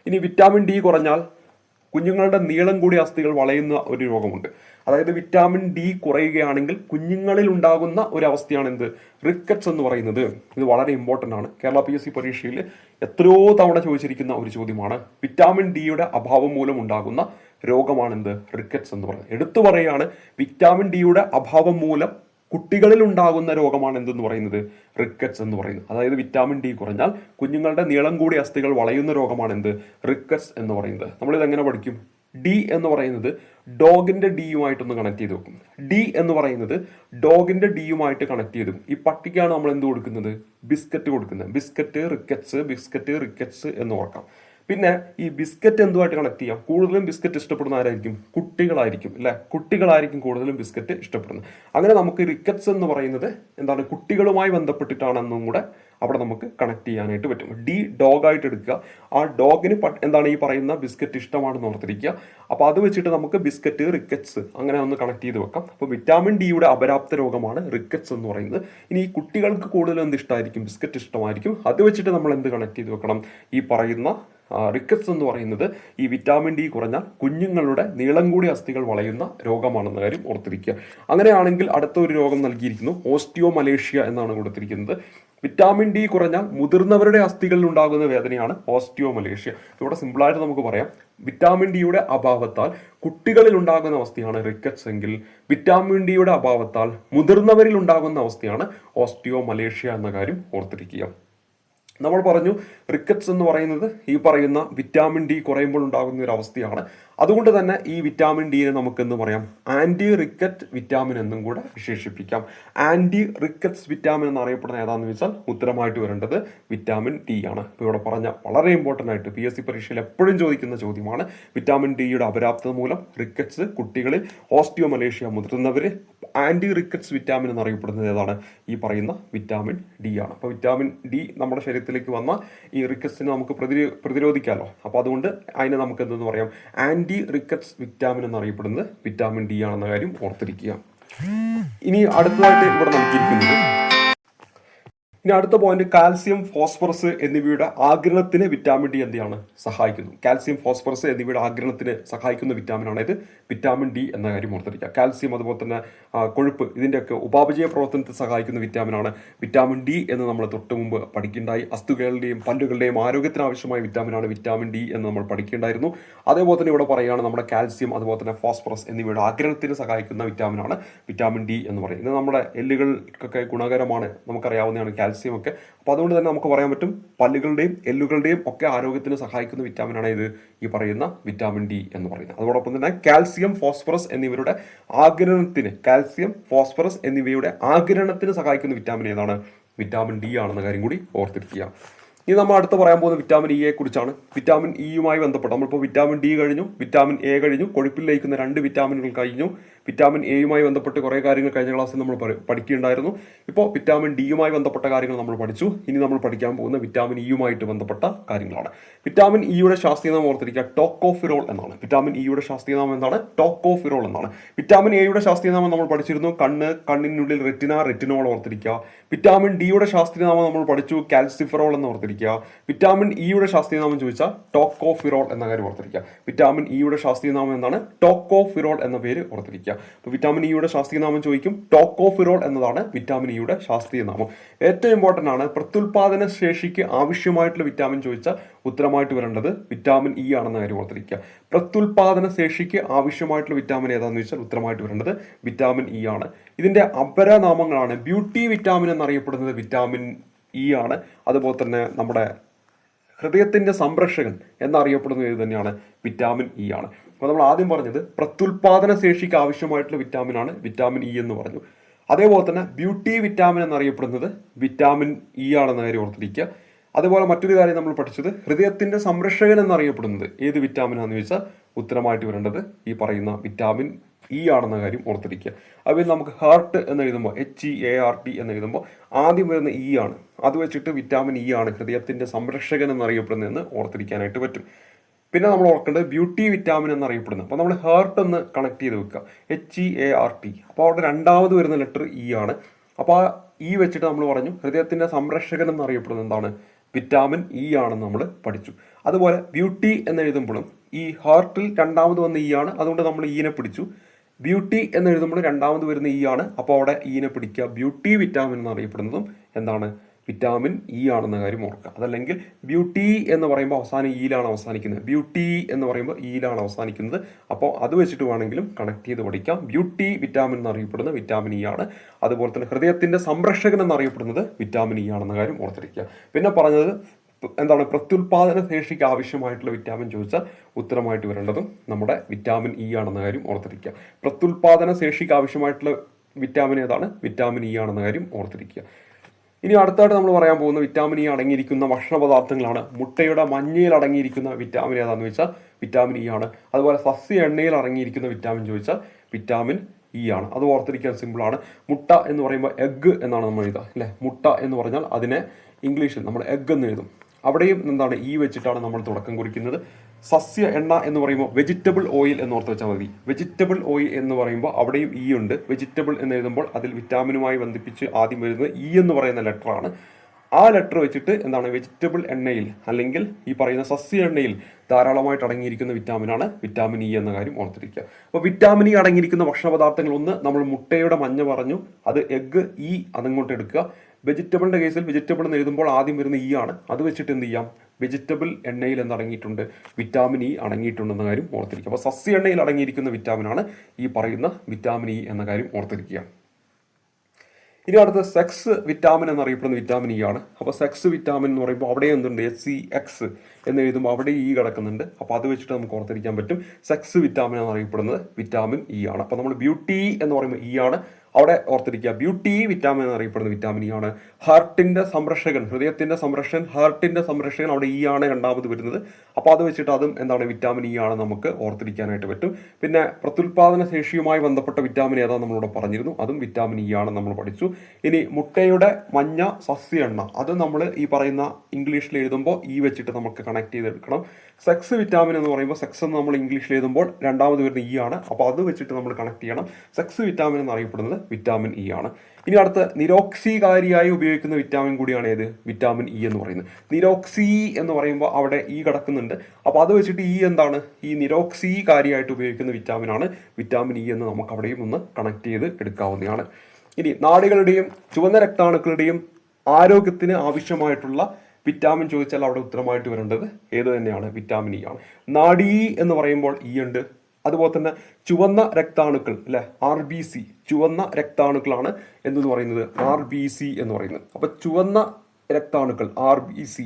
ഇനി വിറ്റാമിൻ ഡി കുറഞ്ഞാൽ കുഞ്ഞുങ്ങളുടെ നീളം കൂടി അസ്ഥികൾ വളയുന്ന ഒരു രോഗമുണ്ട്. അതായത് വിറ്റാമിൻ ഡി കുറയുകയാണെങ്കിൽ കുഞ്ഞുങ്ങളിൽ ഉണ്ടാകുന്ന ഒരു അവസ്ഥയാണ് എന്ത് റിക്കറ്റ്സ് എന്ന് പറയുന്നത്. ഇത് വളരെ ഇമ്പോർട്ടന്റ് ആണ്. കേരള പി എസ് സി പരീക്ഷയിൽ എത്രയോ തവണ ചോദിച്ചിരിക്കുന്ന ഒരു ചോദ്യമാണ്. വിറ്റാമിൻ ഡിയുടെ അഭാവം മൂലം ഉണ്ടാകുന്ന രോഗമാണെന്ത്? റിക്കറ്റ്സ് എന്ന് പറയുന്നത്. എടുത്തു പറയുകയാണ് വിറ്റാമിൻ ഡിയുടെ അഭാവം മൂലം കുട്ടികളിൽ ഉണ്ടാകുന്ന രോഗമാണ് എന്തെന്ന് പറയുന്നത്? റിക്കറ്റ്സ് എന്ന് പറയുന്നത്. അതായത് വിറ്റാമിൻ ഡി കുറഞ്ഞാൽ കുഞ്ഞുങ്ങളുടെ നീളം കൂടി അസ്ഥികൾ വളയുന്ന രോഗമാണ് എന്ത്? റിക്കറ്റ്സ് എന്ന് പറയുന്നത്. നമ്മളിത് എങ്ങനെ പഠിക്കും? ഡി എന്ന് പറയുന്നത് ഡോഗിന്റെ ഡിയുമായിട്ടൊന്ന് കണക്ട് ചെയ്ത് വെക്കും. ഡി എന്ന് പറയുന്നത് ഡോഗിന്റെ ഡിയുമായിട്ട് കണക്ട് ചെയ്തും ഈ പട്ടിക്കാണ് നമ്മൾ എന്ത് കൊടുക്കുന്നത്? ബിസ്ക്കറ്റ് കൊടുക്കുന്നത്. ബിസ്ക്കറ്റ് റിക്കറ്റ്സ് ബിസ്ക്കറ്റ് റിക്കറ്റ്സ് എന്ന് ഓർക്കാം. പിന്നെ ഈ ബിസ്ക്കറ്റ് എന്തുമായിട്ട് കണക്ട് ചെയ്യാം? കൂടുതലും ബിസ്ക്കറ്റ് ഇഷ്ടപ്പെടുന്ന ആരായിരിക്കും? കുട്ടികളായിരിക്കും അല്ലെ? കുട്ടികളായിരിക്കും കൂടുതലും ബിസ്ക്കറ്റ് ഇഷ്ടപ്പെടുന്നത്. അങ്ങനെ നമുക്ക് റിക്കറ്റ്സ് എന്ന് പറയുന്നത് എന്താണ്? കുട്ടികളുമായി ബന്ധപ്പെട്ടിട്ടാണെന്നും കൂടെ അവിടെ നമുക്ക് കണക്ട് ചെയ്യാനായിട്ട് പറ്റും. ഡി ഡോഗ് ആയിട്ട് എടുക്കുക. ആ ഡോഗിന് എന്താണ് ഈ പറയുന്ന ബിസ്ക്കറ്റ് ഇഷ്ടമാണെന്ന് ഓർത്തിരിക്കുക. അപ്പോൾ അത് വെച്ചിട്ട് നമുക്ക് ബിസ്ക്കറ്റ് റിക്കറ്റ്സ് അങ്ങനെ ഒന്ന് കണക്ട് ചെയ്ത് വെക്കാം. അപ്പോൾ വിറ്റാമിൻ ഡിയുടെ അപരാപ്ത രോഗമാണ് റിക്കറ്റ്സ് എന്ന് പറയുന്നത്. ഇനി കുട്ടികൾക്ക് കൂടുതലും എന്ത് ഇഷ്ടമായിരിക്കും ബിസ്ക്കറ്റ് ഇഷ്ടമായിരിക്കും. അത് വെച്ചിട്ട് നമ്മൾ എന്ത് കണക്ട് ചെയ്ത് വെക്കണം? ഈ പറയുന്ന റിക്കറ്റ്സ് എന്ന് പറയുന്നത് ഈ വിറ്റാമിൻ ഡി കുറഞ്ഞ കുഞ്ഞുങ്ങളുടെ നീളം കൂടി അസ്ഥികൾ വളയുന്ന രോഗമാണെന്ന കാര്യം ഓർത്തിരിക്കുക. അങ്ങനെയാണെങ്കിൽ അടുത്ത ഒരു രോഗം നൽകിയിരിക്കുന്നു ഓസ്റ്റിയോ മലേഷ്യ എന്നാണ് കൊടുത്തിരിക്കുന്നത്. വിറ്റാമിൻ ഡി കുറഞ്ഞാൽ മുതിർന്നവരുടെ അസ്ഥികളിൽ ഉണ്ടാകുന്ന വേദനയാണ് ഓസ്റ്റിയോ മലേഷ്യ ഇവിടെ സിമ്പിളായിട്ട് നമുക്ക് പറയാം. വിറ്റാമിൻ ഡിയുടെ അഭാവത്താൽ കുട്ടികളിൽ ഉണ്ടാകുന്ന അവസ്ഥയാണ് റിക്കറ്റ്സ് എങ്കിൽ വിറ്റാമിൻ ഡിയുടെ അഭാവത്താൽ മുതിർന്നവരിൽ ഉണ്ടാകുന്ന അവസ്ഥയാണ് ഓസ്റ്റിയോ മലേഷ്യ എന്ന കാര്യം ഓർത്തിരിക്കുക. നമ്മൾ പറഞ്ഞു റിക്കറ്റ്സ് എന്ന് പറയുന്നത് ഈ പറയുന്ന വിറ്റാമിൻ ഡി കുറയുമ്പോൾ ഉണ്ടാകുന്ന ഒരു അവസ്ഥയാണ്. അതുകൊണ്ട് തന്നെ ഈ വിറ്റാമിൻ ഡിയെ നമുക്കെന്ന് പറയാം. ആന്റി റിക്കറ്റ് വിറ്റാമിൻ എന്നും കൂടെ വിശേഷിപ്പിക്കാം. ആന്റി റിക്കറ്റ്സ് വിറ്റാമിൻ എന്നറിയപ്പെടുന്ന ഏതാണെന്ന് വെച്ചാൽ ഉത്തരമായിട്ട് വരേണ്ടത് വിറ്റാമിൻ ഡി ആണ്. ഇപ്പോൾ ഇവിടെ പറഞ്ഞ വളരെ ഇമ്പോർട്ടന്റ് ആയിട്ട് പി എസ് സി പരീക്ഷയിൽ എപ്പോഴും ചോദിക്കുന്ന ചോദ്യമാണ്. വിറ്റാമിൻ ഡിയുടെ അപരാപ്തത മൂലം റിക്കറ്റ്സ് കുട്ടികളിൽ ഓസ്റ്റിയോ മലേഷ്യ മുതിർന്നവർ ആന്റി റിക്കറ്റ്സ് വിറ്റാമിൻ എന്നറിയപ്പെടുന്നത് ഏതാണ്? ഈ പറയുന്ന വിറ്റാമിൻ ഡി ആണ്. അപ്പോൾ വിറ്റാമിൻ ഡി നമ്മുടെ ശരീരത്തിലേക്ക് വന്ന ഈ റിക്കറ്റ്സിനെ നമുക്ക് പ്രതിരോ പ്രതിരോധിക്കാമല്ലോ അപ്പോൾ അതുകൊണ്ട് അതിനെ നമുക്ക് എന്തെന്ന് പറയാം? ആന്റി റിക്കറ്റ്സ് വിറ്റാമിൻ എന്നറിയപ്പെടുന്നത് വിറ്റാമിൻ ഡി ആണെന്ന കാര്യം ഓർത്തിരിക്കുക. ഇനി അടുത്തതായിട്ട് ഇവിടെ നൽകിയിരിക്കുന്നത് ഇനി അടുത്ത പോയിന്റ് കാൽസ്യം ഫോസ്ഫറസ് എന്നിവയുടെ ആഗിരണത്തിന് വിറ്റാമിൻ ഡി എന്താണ് സഹായിക്കുന്നു കാൽസ്യം ഫോസ്ഫറസ് എന്നിവയുടെ ആഗിരണത്തിന് സഹായിക്കുന്ന വിറ്റാമിനാണ് ഇത് വിറ്റാമിൻ ഡി എന്ന കാര്യം ഓർത്തിരിക്കുക. കാൽസ്യം അതുപോലെ തന്നെ കൊഴുപ്പ് ഇതിന്റെയൊക്കെ ഉപാപചയ പ്രവർത്തനത്തെ സഹായിക്കുന്ന വിറ്റാമിനാണ് വിറ്റാമിൻ ഡി എന്ന് നമ്മൾ തൊട്ട് മുമ്പ് പഠിക്കേണ്ടായി. അസ്ഥികളുടെയും പല്ലുകളുടെയും ആരോഗ്യത്തിന് ആവശ്യമായ വിറ്റാമിനാണ് വിറ്റാമിൻ ഡി എന്ന് നമ്മൾ പഠിക്കേണ്ടായിരുന്നു. അതേപോലെ തന്നെ ഇവിടെ പറയുകയാണ് നമ്മുടെ കാൽസ്യം അതുപോലെ തന്നെ ഫോസ്ഫറസ് എന്നിവയുടെ ആഗ്രഹത്തിന് സഹായിക്കുന്ന വിറ്റാമിനാണ് വിറ്റാമിൻ ഡി എന്ന് പറയുന്നത്. ഇത് നമ്മുടെ എല്ലുകൾക്കൊക്കെ ഗുണകരമാണ്. നമുക്കറിയാവുന്നതാണ് ഒക്കെ അപ്പോൾ അതുകൊണ്ട് തന്നെ നമുക്ക് പറയാൻ പറ്റും പല്ലുകളുടെയും എല്ലുകളുടെയും ഒക്കെ ആരോഗ്യത്തിന് സഹായിക്കുന്ന വിറ്റാമിനാണ് ഇത് ഈ പറയുന്ന വിറ്റാമിൻ ഡി എന്ന് പറയുന്നത്. അതോടൊപ്പം തന്നെ കാൽസ്യം ഫോസ്ഫറസ് എന്നിവരുടെ ആഗിരണത്തിന് കാൽസ്യം ഫോസ്ഫറസ് എന്നിവയുടെ ആഗിരണത്തിന് സഹായിക്കുന്ന വിറ്റാമിൻ ഏതാണ്? വിറ്റാമിൻ ഡി ആണെന്ന കാര്യം കൂടി ഓർത്തിരിക്കുക. ഇനി നമ്മൾ അടുത്ത് പറയാൻ പോകുന്ന വിറ്റാമിൻ ഇയെ കുറിച്ചാണ്. വിറ്റാമിൻ ഇയുമായി ബന്ധപ്പെട്ട് നമ്മളിപ്പോൾ വിറ്റാമിൻ ഡി കഴിഞ്ഞു വിറ്റാമിൻ എ കഴിഞ്ഞു കൊഴുപ്പിൽ ലയിക്കുന്ന രണ്ട് വിറ്റാമിനുകൾ കഴിഞ്ഞു. വിറ്റാമിൻ എയുമായി ബന്ധപ്പെട്ട് കുറേ കാര്യങ്ങൾ കഴിഞ്ഞ ക്ലാസ്സിൽ നമ്മൾ പഠിക്കുകയുണ്ടായിരുന്നു. ഇപ്പോൾ വിറ്റാമിൻ ഡിയുമായി ബന്ധപ്പെട്ട കാര്യങ്ങൾ നമ്മൾ പഠിച്ചു. ഇനി നമ്മൾ പഠിക്കാൻ പോകുന്ന വിറ്റാമിൻ ഇയുമായിട്ട് ബന്ധപ്പെട്ട കാര്യങ്ങളാണ്. വിറ്റാമിൻ ഇയുടെ ശാസ്ത്രീയനാമം ഓർത്തിരിക്കുക ടോക്കോഫിറോൾ എന്നാണ്. വിറ്റാമിൻ ഇയുടെ ശാസ്ത്രീയ നാമം എന്താണ്? ടോക്കോഫിറോൾ എന്നാണ്. വിറ്റാമിൻ എയുടെ ശാസ്ത്രീയ നാമം നമ്മൾ പഠിച്ചിരുന്നു കണ്ണ് കണ്ണിനുള്ളിൽ റെറ്റിന റെറ്റിനോൾ ഓർത്തിരിക്കുക. വിറ്റാമിൻ ഡിയുടെ ശാസ്ത്രീയ നാമം നമ്മൾ പഠിച്ചു കാൽസിഫറോൾ എന്ന് ഓർത്തിരിക്കുക. വിറ്റാമിൻ ഇയുടെ ശാസ്ത്രീയനാമം ചോദിച്ചാൽ ടോക്കോഫിറോൾ എന്ന കാര്യം ഓർത്തിരിക്കുക. വിറ്റാമിൻ ഇയുടെ ശാസ്ത്രീയനാമം എന്താണ് ടോക്കോഫിറോൾ എന്ന പേര് ഓർത്തിരിക്കുക. അപ്പോൾ വിറ്റാമിൻ ഇയുടെ ശാസ്ത്രീയ നാമം ചോദിക്കും ടോക്കോഫിറോൾ എന്നതാണ് വിറ്റാമിൻ ഇയുടെ ശാസ്ത്രീയ നാമം. ഏറ്റവും ഇമ്പോർട്ടന്റ് ആണ് പ്രത്യുൽപാദന ശേഷിക്ക് ആവശ്യമായിട്ടുള്ള വിറ്റാമിൻ ചോദിച്ചാൽ ഉത്തരമായിട്ട് വരേണ്ടത് വിറ്റാമിൻ ഇ ആണെന്ന കാര്യം ഓർത്തിരിക്കുക. പ്രത്യുൽപാദന ശേഷിക്ക് ആവശ്യമായിട്ടുള്ള വിറ്റാമിൻ ഏതാണെന്ന് ചോദിച്ചാൽ ഉത്തരമായിട്ട് വരേണ്ടത് വിറ്റാമിൻ ഇ ആണ്. ഇതിന്റെ അപരനാമങ്ങളാണ് ബ്യൂട്ടി വിറ്റാമിൻ എന്നറിയപ്പെടുന്നത് വിറ്റാമിൻ ഇ ആണ് അതുപോലെ തന്നെ നമ്മുടെ ഹൃദയത്തിന്റെ സംരക്ഷകൻ എന്നറിയപ്പെടുന്ന ഇത് തന്നെയാണ് വിറ്റാമിൻ ഇ ആണ്. അപ്പോൾ നമ്മൾ ആദ്യം പറഞ്ഞത് പ്രത്യുൽപാദന ശേഷിക്ക് ആവശ്യമായിട്ടുള്ള വിറ്റാമിനാണ് വിറ്റാമിൻ ഇ എന്ന് പറഞ്ഞു. അതേപോലെ തന്നെ ബ്യൂട്ടി വിറ്റാമിൻ എന്നറിയപ്പെടുന്നത് വിറ്റാമിൻ ഇ ആണെന്ന കാര്യം ഓർത്തിരിക്കുക. അതുപോലെ മറ്റൊരു കാര്യം നമ്മൾ പഠിച്ചത് ഹൃദയത്തിന്റെ സംരക്ഷകൻ എന്നറിയപ്പെടുന്നത് ഏത് വിറ്റാമിനാണെന്ന് ചോദിച്ചാൽ ഉത്തരമായിട്ട് വരേണ്ടത് ഈ പറയുന്ന വിറ്റാമിൻ ഇ ആണെന്ന കാര്യം ഓർത്തിരിക്കുക. അപ്പോൾ നമുക്ക് ഹാർട്ട് എന്ന് എഴുതുമ്പോൾ H E A R T എന്ന് എഴുതുമ്പോൾ ആദ്യം വരുന്ന ഇ ആണ്. അത് വെച്ചിട്ട് വിറ്റാമിൻ ഇ ആണ് ഹൃദയത്തിന്റെ സംരക്ഷകൻ എന്നറിയപ്പെടുന്നതെന്ന് ഓർത്തിരിക്കാനായിട്ട് പറ്റും. പിന്നെ നമ്മൾ ഓർക്കേണ്ടത് ബ്യൂട്ടി വിറ്റാമിൻ എന്നറിയപ്പെടുന്നത്. അപ്പോൾ നമ്മൾ ഹാർട്ട് എന്ന് കണക്ട് ചെയ്ത് വെക്കുക. H E A R T അപ്പോൾ അവിടെ രണ്ടാമത് വരുന്ന ലെറ്റർ ഇ ആണ്. അപ്പോൾ ആ ഇ വെച്ചിട്ട് നമ്മൾ പറഞ്ഞു ഹൃദയത്തിന്റെ സംരക്ഷകൻ എന്നറിയപ്പെടുന്നത് എന്താണ്? വിറ്റാമിൻ ഇ ആണെന്ന് നമ്മൾ പഠിച്ചു. അതുപോലെ ബ്യൂട്ടി എന്ന് എഴുതുമ്പോഴും ഈ ഹാർട്ടിൽ രണ്ടാമത് വന്ന ഇ ആണ്. അതുകൊണ്ട് നമ്മൾ ഈനെ പിടിച്ചു. ബ്യൂട്ടി എന്ന് എഴുതുമ്പോൾ രണ്ടാമത് വരുന്ന ഇ ആണ്. അപ്പോൾ അവിടെ ഈനെ പിടിക്കുക. ബ്യൂട്ടി വിറ്റാമിൻ എന്ന് എന്നറിയപ്പെടുന്നതും എന്താണ്? വിറ്റാമിൻ ഇ ആണെന്ന കാര്യം ഓർക്കുക. അതല്ലെങ്കിൽ ബ്യൂട്ടി എന്ന് പറയുമ്പോൾ അവസാനം ഇയിലാണ് അവസാനിക്കുന്നത്. ബ്യൂട്ടി എന്ന് പറയുമ്പോൾ ഇയിലാണ് അവസാനിക്കുന്നത്. അപ്പോൾ അത് വെച്ചിട്ട് വേണമെങ്കിലും കണക്ട് ചെയ്ത് പഠിക്കാം. ബ്യൂട്ടി വിറ്റാമിൻ എന്നറിയപ്പെടുന്നത് വിറ്റാമിൻ ഇ ആണ്. അതുപോലെ തന്നെ ഹൃദയത്തിന്റെ സംരക്ഷകൻ എന്നറിയപ്പെടുന്നത് വിറ്റാമിൻ ഇ ആണെന്ന കാര്യം ഓർത്തിരിക്കുക. പിന്നെ പറഞ്ഞത് എന്താണ് പ്രത്യുൽപാദന ശേഷിക്ക് ആവശ്യമായിട്ടുള്ള വിറ്റാമിൻ ചോദിച്ചാൽ ഉത്തരമായിട്ട് വരേണ്ടതും നമ്മുടെ വിറ്റാമിൻ ഇ ആണെന്ന കാര്യം ഓർത്തിരിക്കുക. പ്രത്യുൽപാദന ശേഷിക്ക് ആവശ്യമായിട്ടുള്ള വിറ്റാമിൻ ഏതാണ്? വിറ്റാമിൻ ഇ ആണെന്ന കാര്യം ഓർത്തിരിക്കുക. ഇനി അടുത്തായിട്ട് നമ്മൾ പറയാൻ പോകുന്ന വിറ്റാമിൻ ഇ അടങ്ങിയിരിക്കുന്ന ഭക്ഷണ പദാർത്ഥങ്ങളാണ്. മുട്ടയുടെ മഞ്ഞയിൽ അടങ്ങിയിരിക്കുന്ന വിറ്റാമിൻ ഏതാണെന്ന് ചോദിച്ചാൽ വിറ്റാമിൻ ഇ ആണ്. അതുപോലെ സസ്യ എണ്ണയിൽ അടങ്ങിയിരിക്കുന്ന വിറ്റാമിൻ ചോദിച്ചാൽ വിറ്റാമിൻ ഇ ആണ്. അത് ഓർത്തിരിക്കാൻ സിമ്പിളാണ് മുട്ട എന്ന് പറയുമ്പോൾ എഗ്ഗ് എന്നാണ് നമ്മൾ എഴുതുക അല്ലേ? മുട്ട എന്ന് പറഞ്ഞാൽ അതിനെ ഇംഗ്ലീഷിൽ നമ്മൾ എഗ്ഗ് എന്ന് എഴുതും. അവിടെയും എന്താണ് ഈ വെച്ചിട്ടാണ് നമ്മൾ തുടക്കം കുറിക്കുന്നത്. സസ്യ എണ്ണ എന്ന് പറയുമ്പോൾ വെജിറ്റബിൾ ഓയിൽ എന്ന് ഓർത്ത് വെച്ചാൽ മതി. വെജിറ്റബിൾ ഓയിൽ എന്ന് പറയുമ്പോൾ അവിടെയും ഇ ഉണ്ട്. വെജിറ്റബിൾ എന്ന് എഴുതുമ്പോൾ അതിൽ വിറ്റാമിനുമായി ബന്ധിപ്പിച്ച് ആദ്യം വരുന്നത് ഇ എന്ന് പറയുന്ന ലെറ്ററാണ് ആ ലെറ്റർ വെച്ചിട്ട് എന്താണ്? വെജിറ്റബിൾ എണ്ണയിൽ അല്ലെങ്കിൽ ഈ പറയുന്ന സസ്യ എണ്ണയിൽ ധാരാളമായിട്ട് അടങ്ങിയിരിക്കുന്ന വിറ്റാമിനാണ് വിറ്റാമിൻ ഇ എന്ന കാര്യം ഓർത്തിരിക്കുക. അപ്പോൾ വിറ്റാമിൻ ഇ അടങ്ങിയിരിക്കുന്ന ഭക്ഷണ പദാർത്ഥങ്ങൾ ഒന്ന് നമ്മൾ മുട്ടയുടെ മഞ്ഞ പറഞ്ഞു അത് എഗ്ഗ് ഇ അതങ്ങോട്ട് എടുക്കുക. വെജിറ്റബിളിന്റെ കേസിൽ വെജിറ്റബിൾ എന്ന് എഴുതുമ്പോൾ ആദ്യം വരുന്ന ഇ ആണ്. അത് വെച്ചിട്ട് എന്ത് ചെയ്യാം? വെജിറ്റബിൾ എണ്ണയിൽ അടങ്ങിയിട്ടുണ്ട് വിറ്റാമിൻ ഇ അടങ്ങിയിട്ടുണ്ടെന്ന കാര്യം ഓർത്തിരിക്കുക. അപ്പോൾ സസ്യ എണ്ണയിൽ അടങ്ങിയിരിക്കുന്ന വിറ്റാമിനാണ് ഈ പറയുന്ന വിറ്റാമിൻ ഇ എന്ന കാര്യം ഓർത്തിരിക്കുക. ഇനി അടുത്ത സെക്സ് വിറ്റാമിൻ എന്നറിയപ്പെടുന്ന വിറ്റാമിൻ ഇ ആണ്. അപ്പോൾ സെക്സ് വിറ്റാമിൻ എന്ന് പറയുമ്പോൾ അവിടെ എന്തുണ്ട്? എസ് സി എക്സ് എന്ന് എഴുതുമ്പോൾ അവിടെ ഇ കിടക്കുന്നുണ്ട്. അപ്പോൾ അത് വെച്ചിട്ട് നമുക്ക് ഓർത്തിരിക്കാൻ പറ്റും. സെക്സ് വിറ്റാമിൻ എന്നറിയപ്പെടുന്നത് വിറ്റാമിൻ ഇ ആണ്. അപ്പോൾ നമ്മൾ ബ്യൂട്ടി എന്ന് പറയുമ്പോൾ ഇ ആണ്. അവിടെ ഓർത്തിരിക്കുക. ബ്യൂട്ടി വിറ്റാമിൻ എന്ന് അറിയപ്പെടുന്ന വിറ്റാമിൻ ഇ ആണ്. ഹാർട്ടിന്റെ സംരക്ഷകൻ ഹൃദയത്തിന്റെ സംരക്ഷകൻ ഹാർട്ടിന്റെ സംരക്ഷകൻ അവിടെ ഇ ആണ് രണ്ടാമത് വരുന്നത്. അപ്പോൾ അത് വെച്ചിട്ട് അതും എന്താണ് വിറ്റാമിൻ ഇ ആണ് നമുക്ക് ഓർത്തിരിക്കാനായിട്ട് പറ്റും. പിന്നെ പ്രത്യുൽപാദന ശേഷിയുമായി ബന്ധപ്പെട്ട വിറ്റാമിൻ ഏതാ നമ്മളിവിടെ പറഞ്ഞിരുന്നു. അതും വിറ്റാമിൻ ഇ ആണ് നമ്മൾ പഠിച്ചു. ഇനി മുട്ടയുടെ മഞ്ഞ സസ്യ എണ്ണ അത് നമ്മൾ ഈ പറയുന്ന ഇംഗ്ലീഷിൽ എഴുതുമ്പോൾ ഈ വെച്ചിട്ട് നമുക്ക് കണക്ട് ചെയ്തെടുക്കണം. സെക്സ് വിറ്റാമിൻ എന്ന് പറയുമ്പോൾ സെക്സ് എന്ന് നമ്മൾ ഇംഗ്ലീഷിൽ എഴുതുമ്പോൾ രണ്ടാമത് വരുന്ന ഇ ആണ്. അപ്പോൾ അത് വെച്ചിട്ട് നമ്മൾ കണക്ട് ചെയ്യണം. സെക്സ് വിറ്റാമിൻ എന്ന് അറിയപ്പെടുന്നത് വിറ്റാമിൻ ഇ ആണ്. ഇനി അടുത്ത നിരോക്സികാരിയായി ഉപയോഗിക്കുന്ന വിറ്റാമിൻ കൂടിയാണ് ഏത്? വിറ്റാമിൻ ഇ എന്ന് പറയുന്നത്. നിരോക്സി എന്ന് പറയുമ്പോൾ അവിടെ ഇ കിടക്കുന്നുണ്ട്. അപ്പോൾ അത് വെച്ചിട്ട് ഈ എന്താണ്? ഈ നിരോക്സികാരിയായിട്ട് ഉപയോഗിക്കുന്ന വിറ്റാമിനാണ് വിറ്റാമിൻ ഇ എന്ന് നമുക്ക് അവിടെയും ഒന്ന് കണക്ട് ചെയ്ത് എടുക്കാവുന്നതാണ്. ഇനി നാടുകളുടെയും ചുവന്ന രക്താണുക്കളുടെയും ആരോഗ്യത്തിന് ആവശ്യമായിട്ടുള്ള വിറ്റാമിൻ ചോദിച്ചാൽ അവിടെ ഉത്തരമായിട്ട് വരേണ്ടത് ഏത് തന്നെയാണ്? വിറ്റാമിൻ ഇ ആണ്. നാഡീ എന്ന് പറയുമ്പോൾ ഇ ഉണ്ട്. അതുപോലെ തന്നെ ചുവന്ന രക്താണുക്കൾ അല്ലെ? ആർ ബി സി ചുവന്ന രക്താണുക്കളാണ് എന്തെന്ന് പറയുന്നത്? ആർ ബി സി എന്ന് പറയുന്നത്. അപ്പൊ ചുവന്ന രക്താണുക്കൾ ആർ ബി സി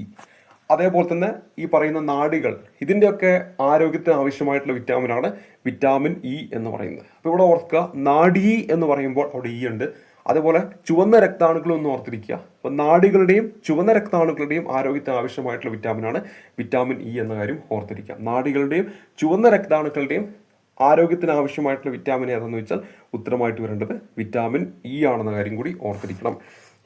അതേപോലെ തന്നെ ഈ പറയുന്ന നാടികൾ ഇതിന്റെയൊക്കെ ആരോഗ്യത്തിന് ആവശ്യമായിട്ടുള്ള വിറ്റാമിനാണ് വിറ്റാമിൻ ഇ എന്ന് പറയുന്നത്. അപ്പോൾ ഇവിടെ ഓർക്കുക നാഡി എന്ന് പറയുമ്പോൾ അവിടെ ഇ ഉണ്ട്. അതേപോലെ ചുവന്ന രക്താണുക്കളും ഒന്ന് ഓർത്തിരിക്കുക. അപ്പോൾ നാടികളുടെയും ചുവന്ന രക്താണുക്കളുടെയും ആരോഗ്യത്തിന് ആവശ്യമായിട്ടുള്ള വിറ്റാമിനാണ് വിറ്റാമിൻ ഇ എന്ന കാര്യം ഓർത്തിരിക്കുക. നാടികളുടെയും ചുവന്ന രക്താണുക്കളുടെയും ആരോഗ്യത്തിന് ആവശ്യമായിട്ടുള്ള വിറ്റാമിൻ ഏതാണെന്ന് വെച്ചാൽ ഉത്തരമായിട്ട് വരേണ്ടത് വിറ്റാമിൻ ഇ ആണെന്ന കാര്യം കൂടി ഓർത്തിരിക്കണം.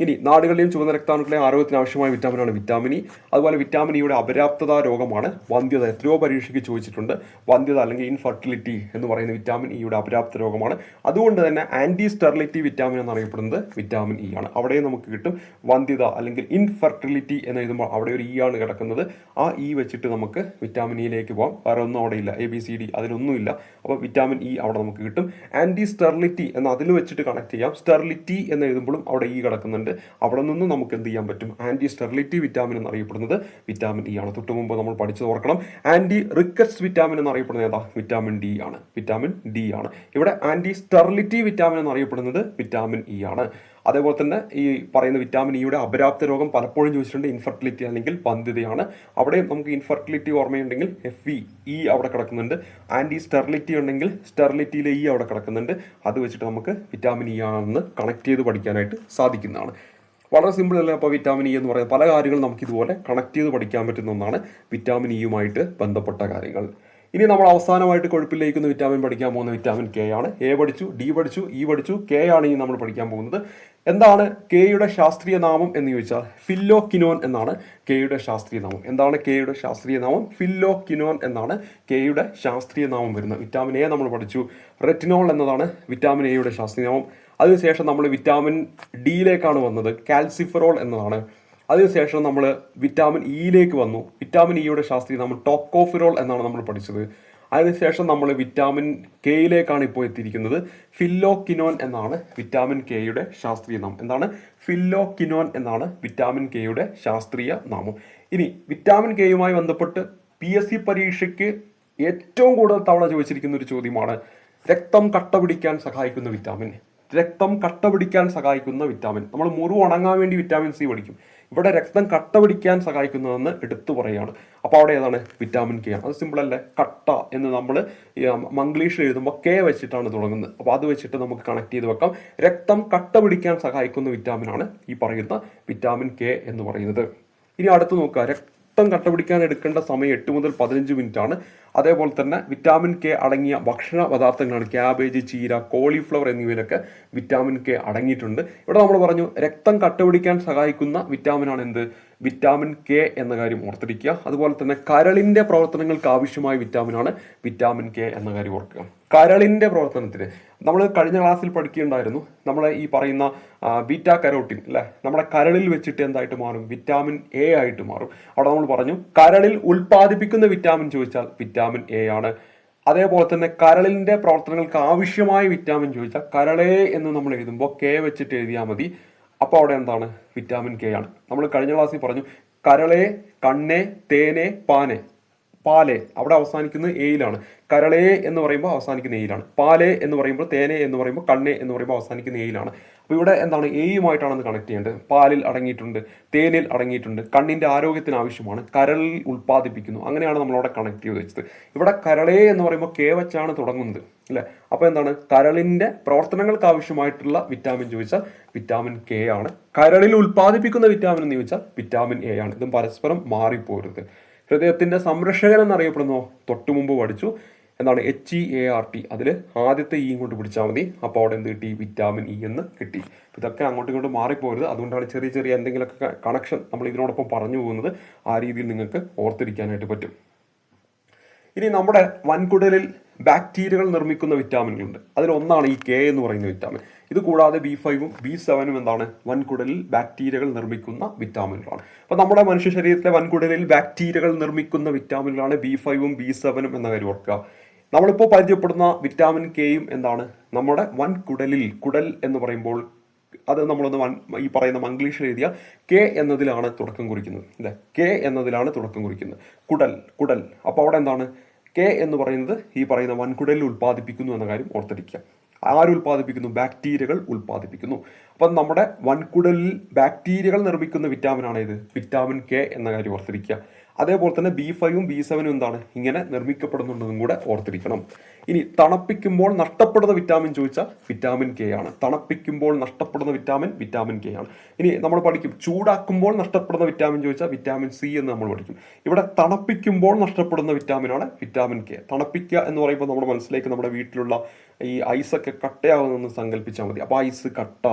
ഇനി നാടുകളിലെയും ചുവന്ന രക്താണുക്കളെയും ആരോഗ്യത്തിന് ആവശ്യമായ വിറ്റാമിനാണ് വിറ്റാമിൻ ഇ. അതുപോലെ വിറ്റാമിൻ ഇയുടെ അപര്യാപ്തത രോഗമാണ് വന്ധ്യത. എത്രയോ പരീക്ഷയ്ക്ക് ചോദിച്ചിട്ടുണ്ട്. വന്ധ്യത അല്ലെങ്കിൽ ഇൻഫെർട്ടിലിറ്റി എന്ന് പറയുന്ന വിറ്റാമിൻ ഇയുടെ അപര്യാപ്ത രോഗമാണ്. അതുകൊണ്ട് തന്നെ ആന്റി സ്റ്റെർലിറ്റി വിറ്റാമിൻ എന്നറിയപ്പെടുന്നത് വിറ്റാമിൻ ഇ ആണ്. അവിടെയും നമുക്ക് കിട്ടും വന്ധ്യത അല്ലെങ്കിൽ ഇൻഫെർട്ടിലിറ്റി എന്ന് എഴുതുമ്പോൾ അവിടെ ഒരു ഇ ആണ് കിടക്കുന്നത്. ആ ഇ വെച്ചിട്ട് നമുക്ക് വിറ്റാമിൻ ഇയിലേക്ക് പോകാം വേറെ ഒന്നും അവിടെ ഇല്ല. എ ബി സി ഡി അതിലൊന്നുമില്ല അപ്പോൾ വിറ്റാമിൻ ഇ അവിടെ നമുക്ക് കിട്ടും. ആന്റി സ്റ്റെർലിറ്റി എന്ന് അതിൽ വെച്ചിട്ട് കണക്ട് ചെയ്യാം. സ്റ്റെർലിറ്റി എന്ന് എഴുതുമ്പോഴും അവിടെ ഇ കിടക്കുന്നുണ്ട്. അവിടെ നിന്ന് നമുക്ക് എന്ത് ചെയ്യാൻ പറ്റും? ആന്റി സ്റ്റെറിലിറ്റി വിറ്റാമിൻ എന്നറിയപ്പെടുന്നത് വിറ്റാമിൻ ഇ ആണ്. തൊട്ട് മുമ്പ് നമ്മൾ പഠിച്ചത് ഓർക്കണം. ആന്റി റിക്കറ്റ്സ് വിറ്റാമിൻ എന്നറിയപ്പെടുന്നത് ഏതാ? വിറ്റാമിൻ ഡി ആണ്. വിറ്റാമിൻ ഡി ആണ്. ഇവിടെ ആന്റി സ്റ്റെറിലിറ്റി വിറ്റാമിൻ എന്നറിയപ്പെടുന്നത് വിറ്റാമിൻ ഇ ആണ്. അതേപോലെ തന്നെ ഈ പറയുന്ന വിറ്റാമിൻ ഇയുടെ അപരാപ്ത രോഗം പലപ്പോഴും ചോദിച്ചിട്ടുണ്ട് ഇൻഫെർട്ടിലിറ്റി അല്ലെങ്കിൽ പന്തിതയാണ് അവിടെ നമുക്ക് ഇൻഫെർട്ടിലിറ്റി ഓർമ്മയുണ്ടെങ്കിൽ എഫ് ഇ ഇ അവിടെ കിടക്കുന്നുണ്ട്. ആന്റി സ്റ്റെറിലിറ്റി ഉണ്ടെങ്കിൽ സ്റ്റെറിലിറ്റിയിലെ ഇ അവിടെ കിടക്കുന്നുണ്ട്. അത് വെച്ചിട്ട് നമുക്ക് വിറ്റാമിൻ ഇ ആണെന്ന് കണക്ട് ചെയ്ത് പഠിക്കാനായിട്ട് സാധിക്കുന്നതാണ്. വളരെ സിമ്പിൾ അല്ലേ? അപ്പോൾ വിറ്റാമിൻ ഇ എന്ന് പറയുന്നത്. പല കാര്യങ്ങളും നമുക്ക് ഇതുപോലെ കണക്ട് ചെയ്ത് പഠിക്കാൻ പറ്റുന്ന ഒന്നാണ് വിറ്റാമിൻ ഇയുമായിട്ട് ബന്ധപ്പെട്ട കാര്യങ്ങൾ. ഇനി നമ്മൾ അവസാനമായിട്ട് കൊഴുപ്പിലേക്കുന്ന വിറ്റാമിൻ പഠിക്കാൻ പോകുന്ന വിറ്റാമിൻ കെ ആണ്. എ പഠിച്ചു ഡി പഠിച്ചു ഇ പഠിച്ചു കെ ആണ് ഇനി നമ്മൾ പഠിക്കാൻ പോകുന്നത്. എന്താണ് കെയുടെ ശാസ്ത്രീയ നാമം എന്ന് ചോദിച്ചാൽ ഫില്ലോക്കിനോൻ എന്നാണ് കെയുടെ ശാസ്ത്രീയ നാമം. എന്താണ് കെയുടെ ശാസ്ത്രീയ നാമം? ഫില്ലോക്കിനോൻ എന്നാണ് കെയുടെ ശാസ്ത്രീയ നാമം വരുന്നത്. വിറ്റാമിൻ എ നമ്മൾ പഠിച്ചു. റെറ്റിനോൾ എന്നതാണ് വിറ്റാമിൻ എയുടെ ശാസ്ത്രീയ നാമം. അതിനുശേഷം നമ്മൾ വിറ്റാമിൻ ഡിയിലേക്കാണ് വന്നത് കാൽസിഫറോൾ എന്നതാണ്. അതിനുശേഷം നമ്മൾ വിറ്റാമിൻ ഇയിലേക്ക് വന്നു. വിറ്റാമിൻ ഇയുടെ ശാസ്ത്രീയ നമ്മൾ ടോക്കോഫിറോൾ എന്നാണ് നമ്മൾ പഠിച്ചത്. അതിനുശേഷം നമ്മൾ വിറ്റാമിൻ കെയിലേക്കാണ് ഇപ്പോൾ എത്തിയിരിക്കുന്നത്. ഫില്ലോക്കിനോൻ എന്നാണ് വിറ്റാമിൻ കെയുടെ ശാസ്ത്രീയ നാമം. എന്താണ്? ഫില്ലോക്കിനോൻ എന്നാണ് വിറ്റാമിൻ കെയുടെ ശാസ്ത്രീയ നാമം. ഇനി വിറ്റാമിൻ കെയുമായി ബന്ധപ്പെട്ട് പി എസ് സി പരീക്ഷയ്ക്ക് ഏറ്റവും കൂടുതൽ തവണ ചോദിച്ചിരിക്കുന്ന ഒരു ചോദ്യമാണ് രക്തം കട്ട പിടിക്കാൻ സഹായിക്കുന്ന വിറ്റാമിൻ. രക്തം കട്ട പിടിക്കാൻ സഹായിക്കുന്ന വിറ്റാമിൻ നമ്മൾ മുറിവ് ഉണങ്ങാൻ വേണ്ടി വിറ്റാമിൻ സി പഠിക്കും ഇവിടെ രക്തം കട്ട പിടിക്കാൻ സഹായിക്കുന്നതെന്ന് എടുത്തു പറയുകയാണ് അപ്പോൾ അവിടെ ഏതാണ്? വിറ്റാമിൻ കെ ആണ്. അത് സിമ്പിൾ അല്ലേ? കട്ട എന്ന് നമ്മൾ മംഗ്ലീഷിൽ എഴുതുമ്പോൾ കെ വെച്ചിട്ടാണ് തുടങ്ങുന്നത്. അപ്പോൾ അത് വെച്ചിട്ട് നമുക്ക് കണക്ട് ചെയ്ത് വെക്കാം. രക്തം കട്ട പിടിക്കാൻ സഹായിക്കുന്ന വിറ്റാമിനാണ് ഈ പറയുന്ന വിറ്റാമിൻ കെ എന്ന് പറയുന്നത്. ഇനി അടുത്ത് നോക്കുക. രക്തം കട്ടപിടിക്കാൻ എടുക്കേണ്ട സമയം എട്ട് മുതൽ പതിനഞ്ച് മിനിറ്റ് ആണ് അതേപോലെ തന്നെ വിറ്റാമിൻ കെ അടങ്ങിയ ഭക്ഷണ പദാർത്ഥങ്ങളാണ്. ക്യാബേജ് ചീര കോളിഫ്ലവർ എന്നിവയിലൊക്കെ വിറ്റാമിൻ കെ അടങ്ങിയിട്ടുണ്ട്. ഇവിടെ നമ്മൾ പറഞ്ഞു രക്തം കട്ടപിടിക്കാൻ സഹായിക്കുന്ന വിറ്റാമിനാണ് എന്ത്? വിറ്റാമിൻ കെ എന്ന കാര്യം ഓർത്തിരിക്കുക. അതുപോലെ തന്നെ കരളിന്റെ പ്രവർത്തനങ്ങൾക്ക് ആവശ്യമായ വിറ്റാമിനാണ് വിറ്റാമിൻ കെ എന്ന കാര്യം ഓർക്കുക. കരളിന്റെ പ്രവർത്തനത്തിന് നമ്മൾ കഴിഞ്ഞ ക്ലാസ്സിൽ പഠിക്കുകയുണ്ടായിരുന്നു. നമ്മൾ ഈ പറയുന്ന ബീറ്റാ കരോട്ടിൻ അല്ലേ? നമ്മുടെ കരളിൽ വെച്ചിട്ട് എന്തായിട്ട് മാറും? വിറ്റാമിൻ എ ആയിട്ട് മാറും. അവിടെ നമ്മൾ പറഞ്ഞു കരളിൽ ഉൽപ്പാദിപ്പിക്കുന്ന വിറ്റാമിൻ ചോദിച്ചാൽ വിറ്റാമിൻ എ ആണ്. അതേപോലെ തന്നെ കരളിന്റെ പ്രവർത്തനങ്ങൾക്ക് ആവശ്യമായ വിറ്റാമിൻ ചോദിച്ചാൽ കരളേ എന്ന് നമ്മൾ എഴുതുമ്പോൾ കെ വെച്ചിട്ട് എഴുതിയാൽ മതി. അപ്പോൾ അവിടെ എന്താണ്? വിറ്റാമിൻ കെ ആണ്. നമ്മൾ കഴിഞ്ഞ ക്ലാസ്സിൽ പറഞ്ഞു കരളെ കണ്ണെ തേനെ പാനെ. പാലെ. അവിടെ അവസാനിക്കുന്നത് എയിലാണ്. കരളേ എന്ന് പറയുമ്പോൾ അവസാനിക്കുന്ന എയിലാണ്. പാലേ എന്ന് പറയുമ്പോൾ തേനെ എന്ന് പറയുമ്പോൾ കണ്ണേ എന്ന് പറയുമ്പോൾ അവസാനിക്കുന്ന എയിലാണ്. അപ്പോൾ ഇവിടെ എന്താണ് എയുമായിട്ടാണ് അത് കണക്ട് ചെയ്യേണ്ടത്. പാലിൽ അടങ്ങിയിട്ടുണ്ട് തേനിൽ അടങ്ങിയിട്ടുണ്ട് കണ്ണിന്റെ ആരോഗ്യത്തിന് ആവശ്യമാണ് കരളിൽ ഉൽപ്പാദിപ്പിക്കുന്നു. അങ്ങനെയാണ് നമ്മളവിടെ കണക്ട് ചെയ്ത് വെച്ചത്. ഇവിടെ കരളേ എന്ന് പറയുമ്പോൾ കെ വെച്ചാണ് തുടങ്ങുന്നത് അല്ലേ? അപ്പോൾ എന്താണ്? കരളിന്റെ പ്രവർത്തനങ്ങൾക്ക് ആവശ്യമായിട്ടുള്ള വിറ്റാമിൻ ചോദിച്ചാൽ വിറ്റാമിൻ കെ ആണ്. കരളിൽ ഉൽപ്പാദിപ്പിക്കുന്ന വിറ്റാമിൻ എന്ന് ചോദിച്ചാൽ വിറ്റാമിൻ എ ആണ്. ഇതും പരസ്പരം മാറിപ്പോരുത്. ഹൃദയത്തിന്റെ സംരക്ഷകൻ എന്നറിയപ്പെടുന്നോ? തൊട്ടു മുമ്പ് പഠിച്ചു. എന്താണ് H E A R T അതിൽ ആദ്യത്തെ ഇ കൊണ്ട് പിടിച്ചാൽ മതി. അപ്പോൾ അവിടെ എന്ത് കിട്ടി? വിറ്റാമിൻ ഇ എന്ന് കിട്ടി. ഇതൊക്കെ അങ്ങോട്ടും ഇങ്ങോട്ടും മാറിപ്പോരുത്. അതുകൊണ്ടാണ് ചെറിയ ചെറിയ എന്തെങ്കിലുമൊക്കെ കണക്ഷൻ നമ്മൾ ഇതിനോടൊപ്പം പറഞ്ഞു പോകുന്നത്. ആ രീതിയിൽ നിങ്ങൾക്ക് ഓർത്തിരിക്കാനായിട്ട് പറ്റും. ഇനി നമ്മുടെ വൻകുടലിൽ ബാക്ടീരിയകൾ നിർമ്മിക്കുന്ന വിറ്റാമിനുകളുണ്ട് അതിലൊന്നാണ് ഈ കെ എന്ന് പറയുന്ന വിറ്റാമിൻ ഇത് കൂടാതെ ബി ഫൈവും ബി സെവനും എന്താണ്? വൻകുടലിൽ ബാക്ടീരിയകൾ നിർമ്മിക്കുന്ന വിറ്റാമിനുകളാണ് അപ്പോൾ നമ്മുടെ മനുഷ്യ ശരീരത്തിലെ വൻകുടലിൽ ബാക്ടീരിയകൾ നിർമ്മിക്കുന്ന വിറ്റാമിനുകളാണ് ബി ഫൈവും ബി സെവനും എന്ന കാര്യം ഓർക്കുക. നമ്മളിപ്പോൾ പരിചയപ്പെടുന്ന വിറ്റാമിൻ കെയും എന്താണ്? നമ്മുടെ വൻ കുടലിൽ കുടൽ എന്ന് പറയുമ്പോൾ അത് നമ്മളൊന്ന് വൺ ഈ പറയുന്ന മംഗ്ലീഷിൽ എഴുതിയ കെ എന്നതിലാണ് തുടക്കം കുറിക്കുന്നത്. അല്ലേ കെ എന്നതിലാണ് തുടക്കം കുറിക്കുന്നത്. കുടൽ കുടൽ. അപ്പോൾ അവിടെ എന്താണ്? കെ എന്ന് പറയുന്നത് ഈ പറയുന്ന വൻകുടലിൽ ഉൽപ്പാദിപ്പിക്കുന്നു എന്ന കാര്യം ഓർത്തിരിക്കുക. ആര് ബാക്ടീരിയകൾ ഉൽപ്പാദിപ്പിക്കുന്നു. അപ്പം നമ്മുടെ വൻകുടലിൽ ബാക്ടീരിയകൾ നിർമ്മിക്കുന്ന വിറ്റാമിനാണ് ഇത് വിറ്റാമിൻ കെ എന്ന കാര്യം ഓർത്തിരിക്കുക. അതേപോലെ തന്നെ ബി ഫൈവും ബി സെവനും എന്താണ്? ഇങ്ങനെ നിർമ്മിക്കപ്പെടുന്നുണ്ടെന്നും കൂടെ ഓർത്തിരിക്കണം. ഇനി തണുപ്പിക്കുമ്പോൾ നഷ്ടപ്പെടുന്ന വിറ്റാമിൻ ചോദിച്ചാൽ വിറ്റാമിൻ കെ ആണ്. തണുപ്പിക്കുമ്പോൾ നഷ്ടപ്പെടുന്ന വിറ്റാമിൻ വിറ്റാമിൻ കെ ആണ്. ഇനി നമ്മൾ പഠിക്കും. ചൂടാക്കുമ്പോൾ നഷ്ടപ്പെടുന്ന വിറ്റാമിൻ ചോദിച്ചാൽ വിറ്റാമിൻ സി എന്ന് നമ്മൾ പഠിക്കും. ഇവിടെ തണുപ്പിക്കുമ്പോൾ നഷ്ടപ്പെടുന്ന വിറ്റാമിനാണ് വിറ്റാമിൻ കെ തണുപ്പിക്കുക എന്ന് പറയുമ്പോൾ നമ്മുടെ മനസ്സിലേക്ക് നമ്മുടെ വീട്ടിലുള്ള ഈ ഐസൊക്കെ കട്ടയാകുന്നെന്ന് സങ്കല്പിച്ചാൽ മതി. അപ്പോൾ ഐസ് കട്ട.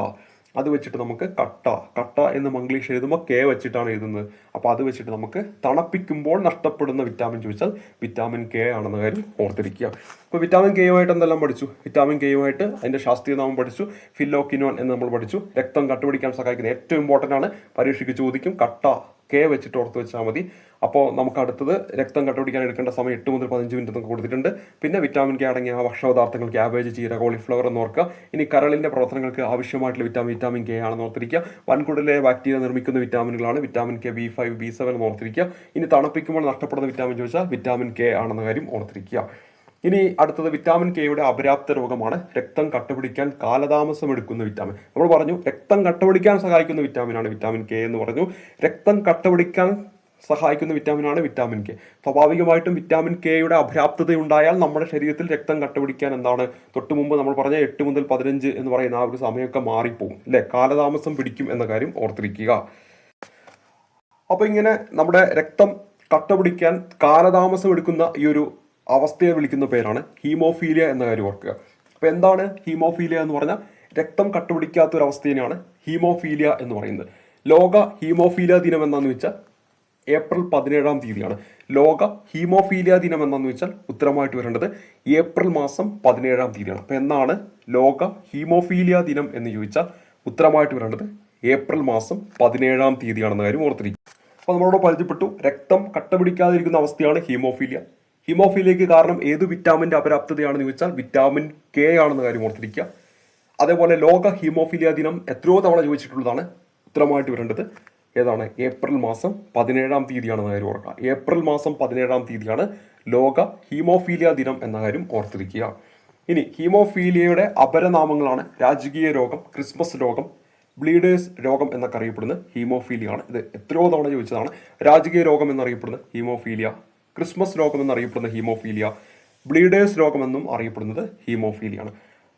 അത് വെച്ചിട്ട് നമുക്ക് കട്ട കട്ട എന്ന് മംഗ്ലീഷ് എഴുതുമ്പോൾ കെ വെച്ചിട്ടാണ് എഴുതുന്നത്. അപ്പോൾ അത് വെച്ചിട്ട് നമുക്ക് തണുപ്പിക്കുമ്പോൾ നഷ്ടപ്പെടുന്ന വിറ്റാമിൻ ചോദിച്ചാൽ വിറ്റാമിൻ കെ ആണെന്ന കാര്യം ഓർത്തിരിക്കുക. അപ്പോൾ വിറ്റാമിൻ കെ കെയുമായിട്ട് എന്തെല്ലാം പഠിച്ചു? വിറ്റാമിൻ കെ കെയുമായിട്ട് അതിന്റെ ശാസ്ത്രീയ നാമം പഠിച്ചു. ഫില്ലോക്കിനോൻ എന്ന് നമ്മൾ പഠിച്ചു. രക്തം കട്ടുപിടിക്കാൻ സഹായിക്കുന്ന ഏറ്റവും ഇമ്പോർട്ടന്റ് ആണ്. പരീക്ഷയ്ക്ക് ചോദിക്കും കട്ട കെ വെച്ചിട്ട് ഓർത്ത് വെച്ചാൽ മതി. അപ്പോൾ നമുക്ക് അടുത്തത് രക്തം കട്ടുപിടിക്കാൻ എടുക്കേണ്ട സമയം എട്ട് മുതൽ പതിനഞ്ച് മിനിറ്റ് എന്നൊക്കെ കൊടുത്തിട്ടുണ്ട്. പിന്നെ വിറ്റാമിൻ കെ അടങ്ങിയ ഭക്ഷണപദാർത്ഥങ്ങൾ ക്യാബേജ് ചീര കോളിഫ്ലവർ എന്ന് ഓർക്കുക ഇനി കരളിന്റെ പ്രവർത്തനങ്ങൾക്ക് ആവശ്യമായിട്ടുള്ള വിറ്റാമിൻ വിറ്റാമിൻ കെ ആണെന്ന് ഓർത്തിരിക്കുക. വൻകുടലിലെ ബാക്ടീരിയ നിർമ്മിക്കുന്ന വിറ്റാമിനുകളാണ് vitamin K B five B seven എന്ന് ഓർത്തിരിക്കുക. ഇനി തണുപ്പിക്കുമ്പോൾ നഷ്ടപ്പെടുന്ന വിറ്റാമിൻ ചോദിച്ചാൽ വിറ്റാമിൻ കെ ആണെന്ന കാര്യം ഓർത്തിരിക്കുക. ഇനി അടുത്തത് വിറ്റാമിൻ കെയുടെ അപര്യാപ്ത രോഗമാണ് രക്തം കട്ടപിടിക്കാൻ കാലതാമസം എടുക്കുന്ന വിറ്റാമിൻ നമ്മൾ പറഞ്ഞു രക്തം കട്ടപിടിക്കാൻ സഹായിക്കുന്ന വിറ്റാമിനാണ് വിറ്റാമിൻ കെ എന്ന് പറഞ്ഞു. രക്തം കട്ടപിടിക്കാൻ സഹായിക്കുന്ന വിറ്റാമിനാണ് വിറ്റാമിൻ കെ. സ്വാഭാവികമായിട്ടും വിറ്റാമിൻ കെയുടെ അപര്യാപ്തത ഉണ്ടായാൽ നമ്മുടെ ശരീരത്തിൽ രക്തം കട്ടപിടിക്കാൻ എന്താണ്? തൊട്ട് മുമ്പ് നമ്മൾ പറഞ്ഞ എട്ട് മുതൽ പതിനഞ്ച് എന്ന് പറയുന്ന ആ ഒരു സമയമൊക്കെ മാറിപ്പോകും അല്ലെ? കാലതാമസം പിടിക്കും എന്ന കാര്യം ഓർത്തിരിക്കുക. അപ്പൊ ഇങ്ങനെ നമ്മുടെ രക്തം കട്ടപിടിക്കാൻ കാലതാമസം എടുക്കുന്ന ഈ ഒരു അവസ്ഥയെ വിളിക്കുന്ന പേരാണ് ഹീമോഫീലിയ എന്ന കാര്യം ഓർക്കുക. അപ്പൊ എന്താണ് ഹീമോഫീലിയ എന്ന് പറഞ്ഞാൽ? രക്തം കട്ടുപിടിക്കാത്ത ഒരു അവസ്ഥയാണ് ഹീമോഫീലിയ എന്ന് പറയുന്നത്. ലോക ഹീമോഫീലിയ ദിനം എന്താണെന്ന് വെച്ചാൽ ഏപ്രിൽ പതിനേഴാം തീയതിയാണ്. ലോക ഹീമോഫീലിയ ദിനം എന്താണെന്ന് വെച്ചാൽ ഉത്തരമായിട്ട് വരേണ്ടത് ഏപ്രിൽ മാസം പതിനേഴാം തീയതിയാണ്. അപ്പോൾ എന്നാണ് ലോക ഹീമോഫീലിയ ദിനം എന്ന് ചോദിച്ചാൽ ഉത്തരമായിട്ട് വരേണ്ടത് ഏപ്രിൽ മാസം പതിനേഴാം തീയതിയാണെന്ന കാര്യം ഓർത്തിരിക്കും അപ്പോൾ നമ്മളോട് പരിചയപ്പെട്ടു രക്തം കട്ടപിടിക്കാതിരിക്കുന്ന അവസ്ഥയാണ് ഹീമോഫീലിയ. ഹീമോഫീലിയയ്ക്ക് കാരണം ഏത് വിറ്റാമിന്റെ അപരാപ്തതയാണെന്ന് ചോദിച്ചാൽ വിറ്റാമിൻ കെ ആണെന്ന കാര്യം ഓർത്തിരിക്കുക. അതേപോലെ ലോക ഹീമോഫീലിയ ദിനം എത്രയോ തവണ ചോദിച്ചിട്ടുള്ളതാണ് ഉത്തരമായിട്ട് വരേണ്ടത്. ഏതാണ്? ഏപ്രിൽ മാസം പതിനേഴാം തീയതിയാണെന്ന കാര്യം ഓർക്കുക. ഏപ്രിൽ മാസം പതിനേഴാം തീയതിയാണ് ലോക ഹീമോഫീലിയ ദിനം എന്ന കാര്യം ഓർത്തിരിക്കുക. ഇനി ഹീമോഫീലിയയുടെ അപരനാമങ്ങളാണ് രാജകീയ രോഗം ക്രിസ്മസ് രോഗം ബ്ലീഡേഴ്സ് രോഗം എന്നൊക്കെ അറിയപ്പെടുന്നത് ഹീമോഫീലിയ ആണ് ഇത് എത്രയോ തവണ ചോദിച്ചതാണ്. രാജകീയ രോഗം എന്നറിയപ്പെടുന്നത് ഹീമോഫീലിയ ക്രിസ്മസ് രോഗം എന്നറിയപ്പെടുന്ന ഹീമോഫീലിയ ബ്ലീഡേഴ്സ് രോഗമെന്നും അറിയപ്പെടുന്നത് ഹീമോഫീലിയ ആണ്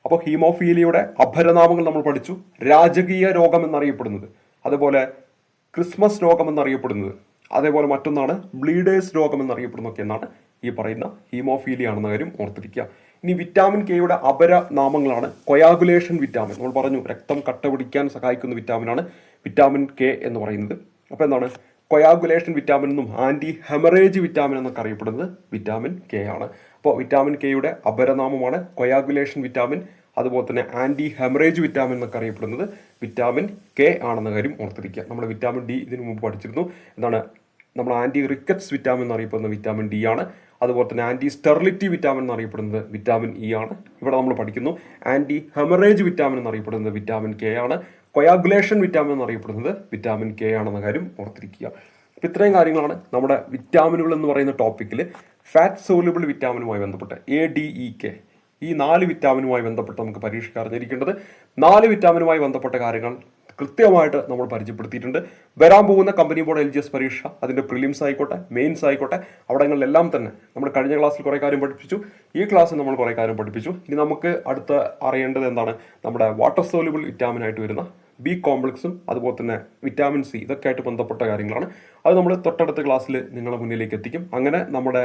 അപ്പോൾ ഹീമോഫീലിയയുടെ അപരനാമങ്ങൾ നമ്മൾ പഠിച്ചു. രാജകീയ രോഗം എന്നറിയപ്പെടുന്നത്. അതുപോലെ ക്രിസ്മസ് രോഗമെന്നറിയപ്പെടുന്നത്. അതേപോലെ മറ്റൊന്നാണ് ബ്ലീഡേഴ്സ് രോഗം എന്നറിയപ്പെടുന്നതൊക്കെ എന്നാണ് ഈ പറയുന്ന ഹീമോഫീലിയ ആണെന്ന കാര്യം ഓർത്തിരിക്കുക. ഇനി വിറ്റാമിൻ കെയുടെ അപര നാമങ്ങളാണ് കൊയാഗുലേഷൻ വിറ്റാമിൻ. നമ്മൾ പറഞ്ഞു രക്തം കട്ട പിടിക്കാൻ സഹായിക്കുന്ന വിറ്റാമിനാണ് വിറ്റാമിൻ കെ എന്ന് പറയുന്നത്. അപ്പോൾ എന്താണ്? കൊയാഗുലേഷൻ വിറ്റാമിൻ എന്നും ആന്റി ഹെമറേജ് വിറ്റാമിൻ എന്നൊക്കെ അറിയപ്പെടുന്നത് വിറ്റാമിൻ കെ ആണ്. അപ്പോൾ വിറ്റാമിൻ കെയുടെ അപരനാമമാണ് കൊയാഗുലേഷൻ വിറ്റാമിൻ അതുപോലെ തന്നെ ആന്റി ഹെമറേജ് വിറ്റാമിൻ എന്നൊക്കെ അറിയപ്പെടുന്നത് വിറ്റാമിൻ കെ ആണെന്ന കാര്യം ഓർത്തിരിക്കുക. നമ്മൾ വിറ്റാമിൻ ഡി ഇതിനു മുമ്പ് പഠിച്ചിരുന്നു. എന്താണ്? നമ്മൾ ആന്റി റിക്കറ്റ്സ് വിറ്റാമിൻ എന്നറിയപ്പെടുന്ന വിറ്റാമിൻ ഡി ആണ്. അതുപോലെ തന്നെ ആന്റി സ്റ്റെറിലിറ്റി വിറ്റാമിൻ എന്നറിയപ്പെടുന്നത് വിറ്റാമിൻ ഇ ആണ്. ഇവിടെ നമ്മൾ പഠിക്കുന്നു. ആന്റി ഹെമറേജ് വിറ്റാമിൻ എന്നറിയപ്പെടുന്നത് വിറ്റാമിൻ കെ ആണ്. കൊയാഗുലേഷൻ വിറ്റാമിൻ എന്നറിയപ്പെടുന്നത് വിറ്റാമിൻ കെ ആണെന്ന കാര്യം ഓർത്തിരിക്കുക. അപ്പോൾ ഇത്രയും കാര്യങ്ങളാണ് നമ്മുടെ വിറ്റാമിനുകൾ എന്ന് പറയുന്ന ടോപ്പിക്കിൽ ഫാറ്റ് സോലുബിൾ വിറ്റാമിനുമായി ബന്ധപ്പെട്ട്. എ ഡി ഇ കെ ഈ നാല് വിറ്റാമിനുമായി ബന്ധപ്പെട്ട് നമുക്ക് പരീക്ഷയ്ക്ക് അറിഞ്ഞിരിക്കേണ്ടത്. നാല് വിറ്റാമിനുമായി ബന്ധപ്പെട്ട കാര്യങ്ങൾ കൃത്യമായിട്ട് നമ്മൾ പരിചയപ്പെടുത്തിയിട്ടുണ്ട്. വരാൻ പോകുന്ന company board L G S പരീക്ഷ അതിന്റെ പ്രിലിംസ് ആയിക്കോട്ടെ മെയിൻസ് ആയിക്കോട്ടെ അവിടങ്ങളിലെല്ലാം തന്നെ നമ്മൾ കഴിഞ്ഞ ക്ലാസ്സിൽ കുറേ കാര്യം പഠിപ്പിച്ചു. ഈ ക്ലാസ്സിൽ നമ്മൾ കുറേ കാര്യം പഠിപ്പിച്ചു. ഇനി നമുക്ക് അടുത്ത അറിയേണ്ടത് എന്താണ്? നമ്മുടെ വാട്ടർ സോലുബിൾ വിറ്റാമിൻ ആയിട്ട് വരുന്ന ബി കോംപ്ലക്സും അതുപോലെ തന്നെ വിറ്റാമിൻ സി ഇതൊക്കെ ആയിട്ട് ബന്ധപ്പെട്ട കാര്യങ്ങളാണ്. അത് നമ്മൾ തൊട്ടടുത്ത ക്ലാസ്സിൽ നിങ്ങളുടെ മുന്നിലേക്ക് എത്തിക്കും. അങ്ങനെ നമ്മുടെ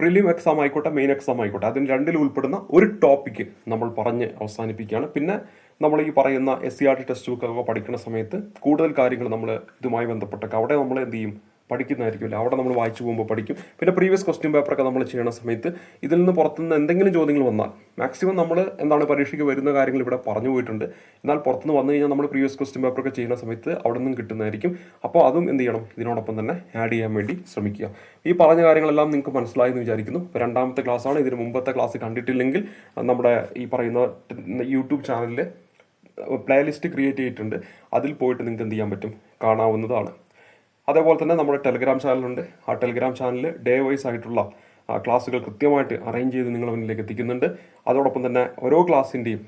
പ്രിലിം എക്സാം ആയിക്കോട്ടെ മെയിൻ എക്സാം ആയിക്കോട്ടെ അതിന് രണ്ടിൽ ഉൾപ്പെടുന്ന ഒരു ടോപ്പിക്ക് നമ്മൾ പറഞ്ഞ് അവസാനിപ്പിക്കുകയാണ്. പിന്നെ നമ്മൾ ഈ പറയുന്ന S C R T test ബുക്കൊക്കെ പഠിക്കുന്ന സമയത്ത് കൂടുതൽ കാര്യങ്ങൾ നമ്മൾ ഇതുമായി ബന്ധപ്പെട്ടൊക്കെ അവിടെ നമ്മൾ എന്ത് ചെയ്യും? പഠിക്കുന്നതായിരിക്കില്ല അവിടെ നമ്മൾ വായിച്ചു പോകുമ്പോൾ പഠിക്കും. പിന്നെ പ്രീവിയസ് ക്വസ്റ്റ്യൻ പേപ്പറൊക്കെ നമ്മൾ ചെയ്യുന്ന സമയത്ത് ഇതിൽ നിന്ന് പുറത്തുനിന്ന് എന്തെങ്കിലും ചോദ്യങ്ങൾ വന്നാൽ മാക്സിമം നമ്മൾ എന്താണ് പരീക്ഷയ്ക്ക് വരുന്ന കാര്യങ്ങൾ ഇവിടെ പറഞ്ഞു പോയിട്ടുണ്ട്. എന്നാൽ പുറത്തുനിന്ന് വന്നു കഴിഞ്ഞാൽ നമ്മൾ പ്രീവിയസ് ക്വസ്റ്റ്യൻ പേപ്പറൊക്കെ ചെയ്യുന്ന സമയത്ത് അവിടെ നിന്നും കിട്ടുന്നതായിരിക്കും. അപ്പോൾ അതും എന്ത് ചെയ്യണം? ഇതിനോടൊപ്പം തന്നെ ആഡ് ചെയ്യാൻ വേണ്ടി ശ്രമിക്കുക. ഈ പറഞ്ഞ കാര്യങ്ങളെല്ലാം നിങ്ങൾക്ക് മനസ്സിലായി എന്ന് വിചാരിക്കുന്നു രണ്ടാമത്തെ ക്ലാസ്സാണ് ഇതിന് മുമ്പത്തെ ക്ലാസ് കണ്ടിട്ടില്ലെങ്കിൽ നമ്മുടെ ഈ പറയുന്ന യൂട്യൂബ് ചാനലിൽ പ്ലേലിസ്റ്റ് ക്രിയേറ്റ് ചെയ്തിട്ടുണ്ട്. അതിൽ പോയിട്ട് നിങ്ങൾക്ക് എന്ത് ചെയ്യാൻ പറ്റും? കാണാവുന്നതാണ്. അതേപോലെ തന്നെ നമ്മുടെ ടെലിഗ്രാം ചാനലുണ്ട്. ആ ടെലിഗ്രാം ചാനലിൽ ഡേ വൈസ് ആയിട്ടുള്ള ക്ലാസ്സുകൾ കൃത്യമായിട്ട് അറേഞ്ച് ചെയ്ത് നിങ്ങളുടെ മുന്നിലേക്ക് എത്തിക്കുന്നുണ്ട്. അതോടൊപ്പം തന്നെ ഓരോ ക്ലാസ്സിന്റെയും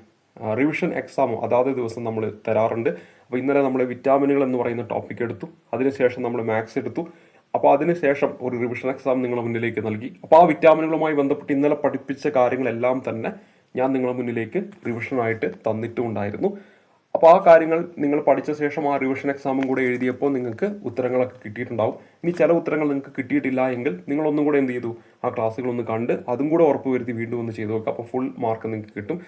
റിവിഷൻ എക്സാമോ അതാത് ദിവസം നമ്മൾ തരാറുണ്ട്. അപ്പോൾ ഇന്നലെ നമ്മൾ വിറ്റാമിനുകൾ എന്ന് പറയുന്ന ടോപ്പിക് എടുത്തു. അതിനുശേഷം നമ്മൾ മാത്സ് എടുത്തു. അപ്പോൾ അതിനുശേഷം ഒരു റിവിഷൻ എക്സാം നിങ്ങളുടെ മുന്നിലേക്ക് നൽകി. അപ്പോൾ ആ വിറ്റാമിനുകളുമായി ബന്ധപ്പെട്ട് ഇന്നലെ പഠിപ്പിച്ച കാര്യങ്ങളെല്ലാം തന്നെ ഞാൻ നിങ്ങളുടെ മുന്നിലേക്ക് റിവിഷനായിട്ട് തന്നിട്ടുമുണ്ടായിരുന്നു. അപ്പോൾ ആ കാര്യങ്ങൾ നിങ്ങൾ പഠിച്ച ശേഷം ആ റിവിഷൻ എക്സാമും കൂടെ എഴുതിയപ്പോൾ നിങ്ങൾക്ക് ഉത്തരങ്ങളൊക്കെ കിട്ടിയിട്ടുണ്ടാവും. ഇനി ചില ഉത്തരങ്ങൾ നിങ്ങൾക്ക് കിട്ടിയിട്ടില്ല എങ്കിൽ നിങ്ങൾ ഒന്നും കൂടെ എന്ത് ചെയ്തു? ആ ക്ലാസ്സുകളൊന്ന് കണ്ട് അതും കൂടെ ഉറപ്പ് വരുത്തി വീണ്ടും ഒന്ന് ചെയ്തു നോക്കുക അപ്പോൾ ഫുൾ മാർക്ക് നിങ്ങൾക്ക് കിട്ടും.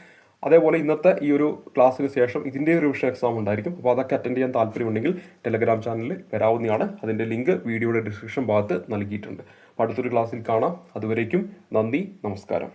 അതേപോലെ ഇന്നത്തെ ഈ ഒരു ക്ലാസ്സിന് ശേഷം ഇതിന്റെ ഒരു റിവിഷൻ എക്സാം ഉണ്ടായിരിക്കും. അപ്പോൾ അതൊക്കെ അറ്റൻഡ് ചെയ്യാൻ താല്പര്യമുണ്ടെങ്കിൽ ടെലഗ്രാം ചാനലിൽ വരാവുന്നതാണ്. അതിന്റെ ലിങ്ക് വീഡിയോയുടെ ഡിസ്ക്രിപ്ഷൻ ഭാഗത്ത് നൽകിയിട്ടുണ്ട്. അപ്പോൾ അടുത്തൊരു ക്ലാസ്സിൽ കാണാം. അതുവരേക്കും നന്ദി നമസ്കാരം.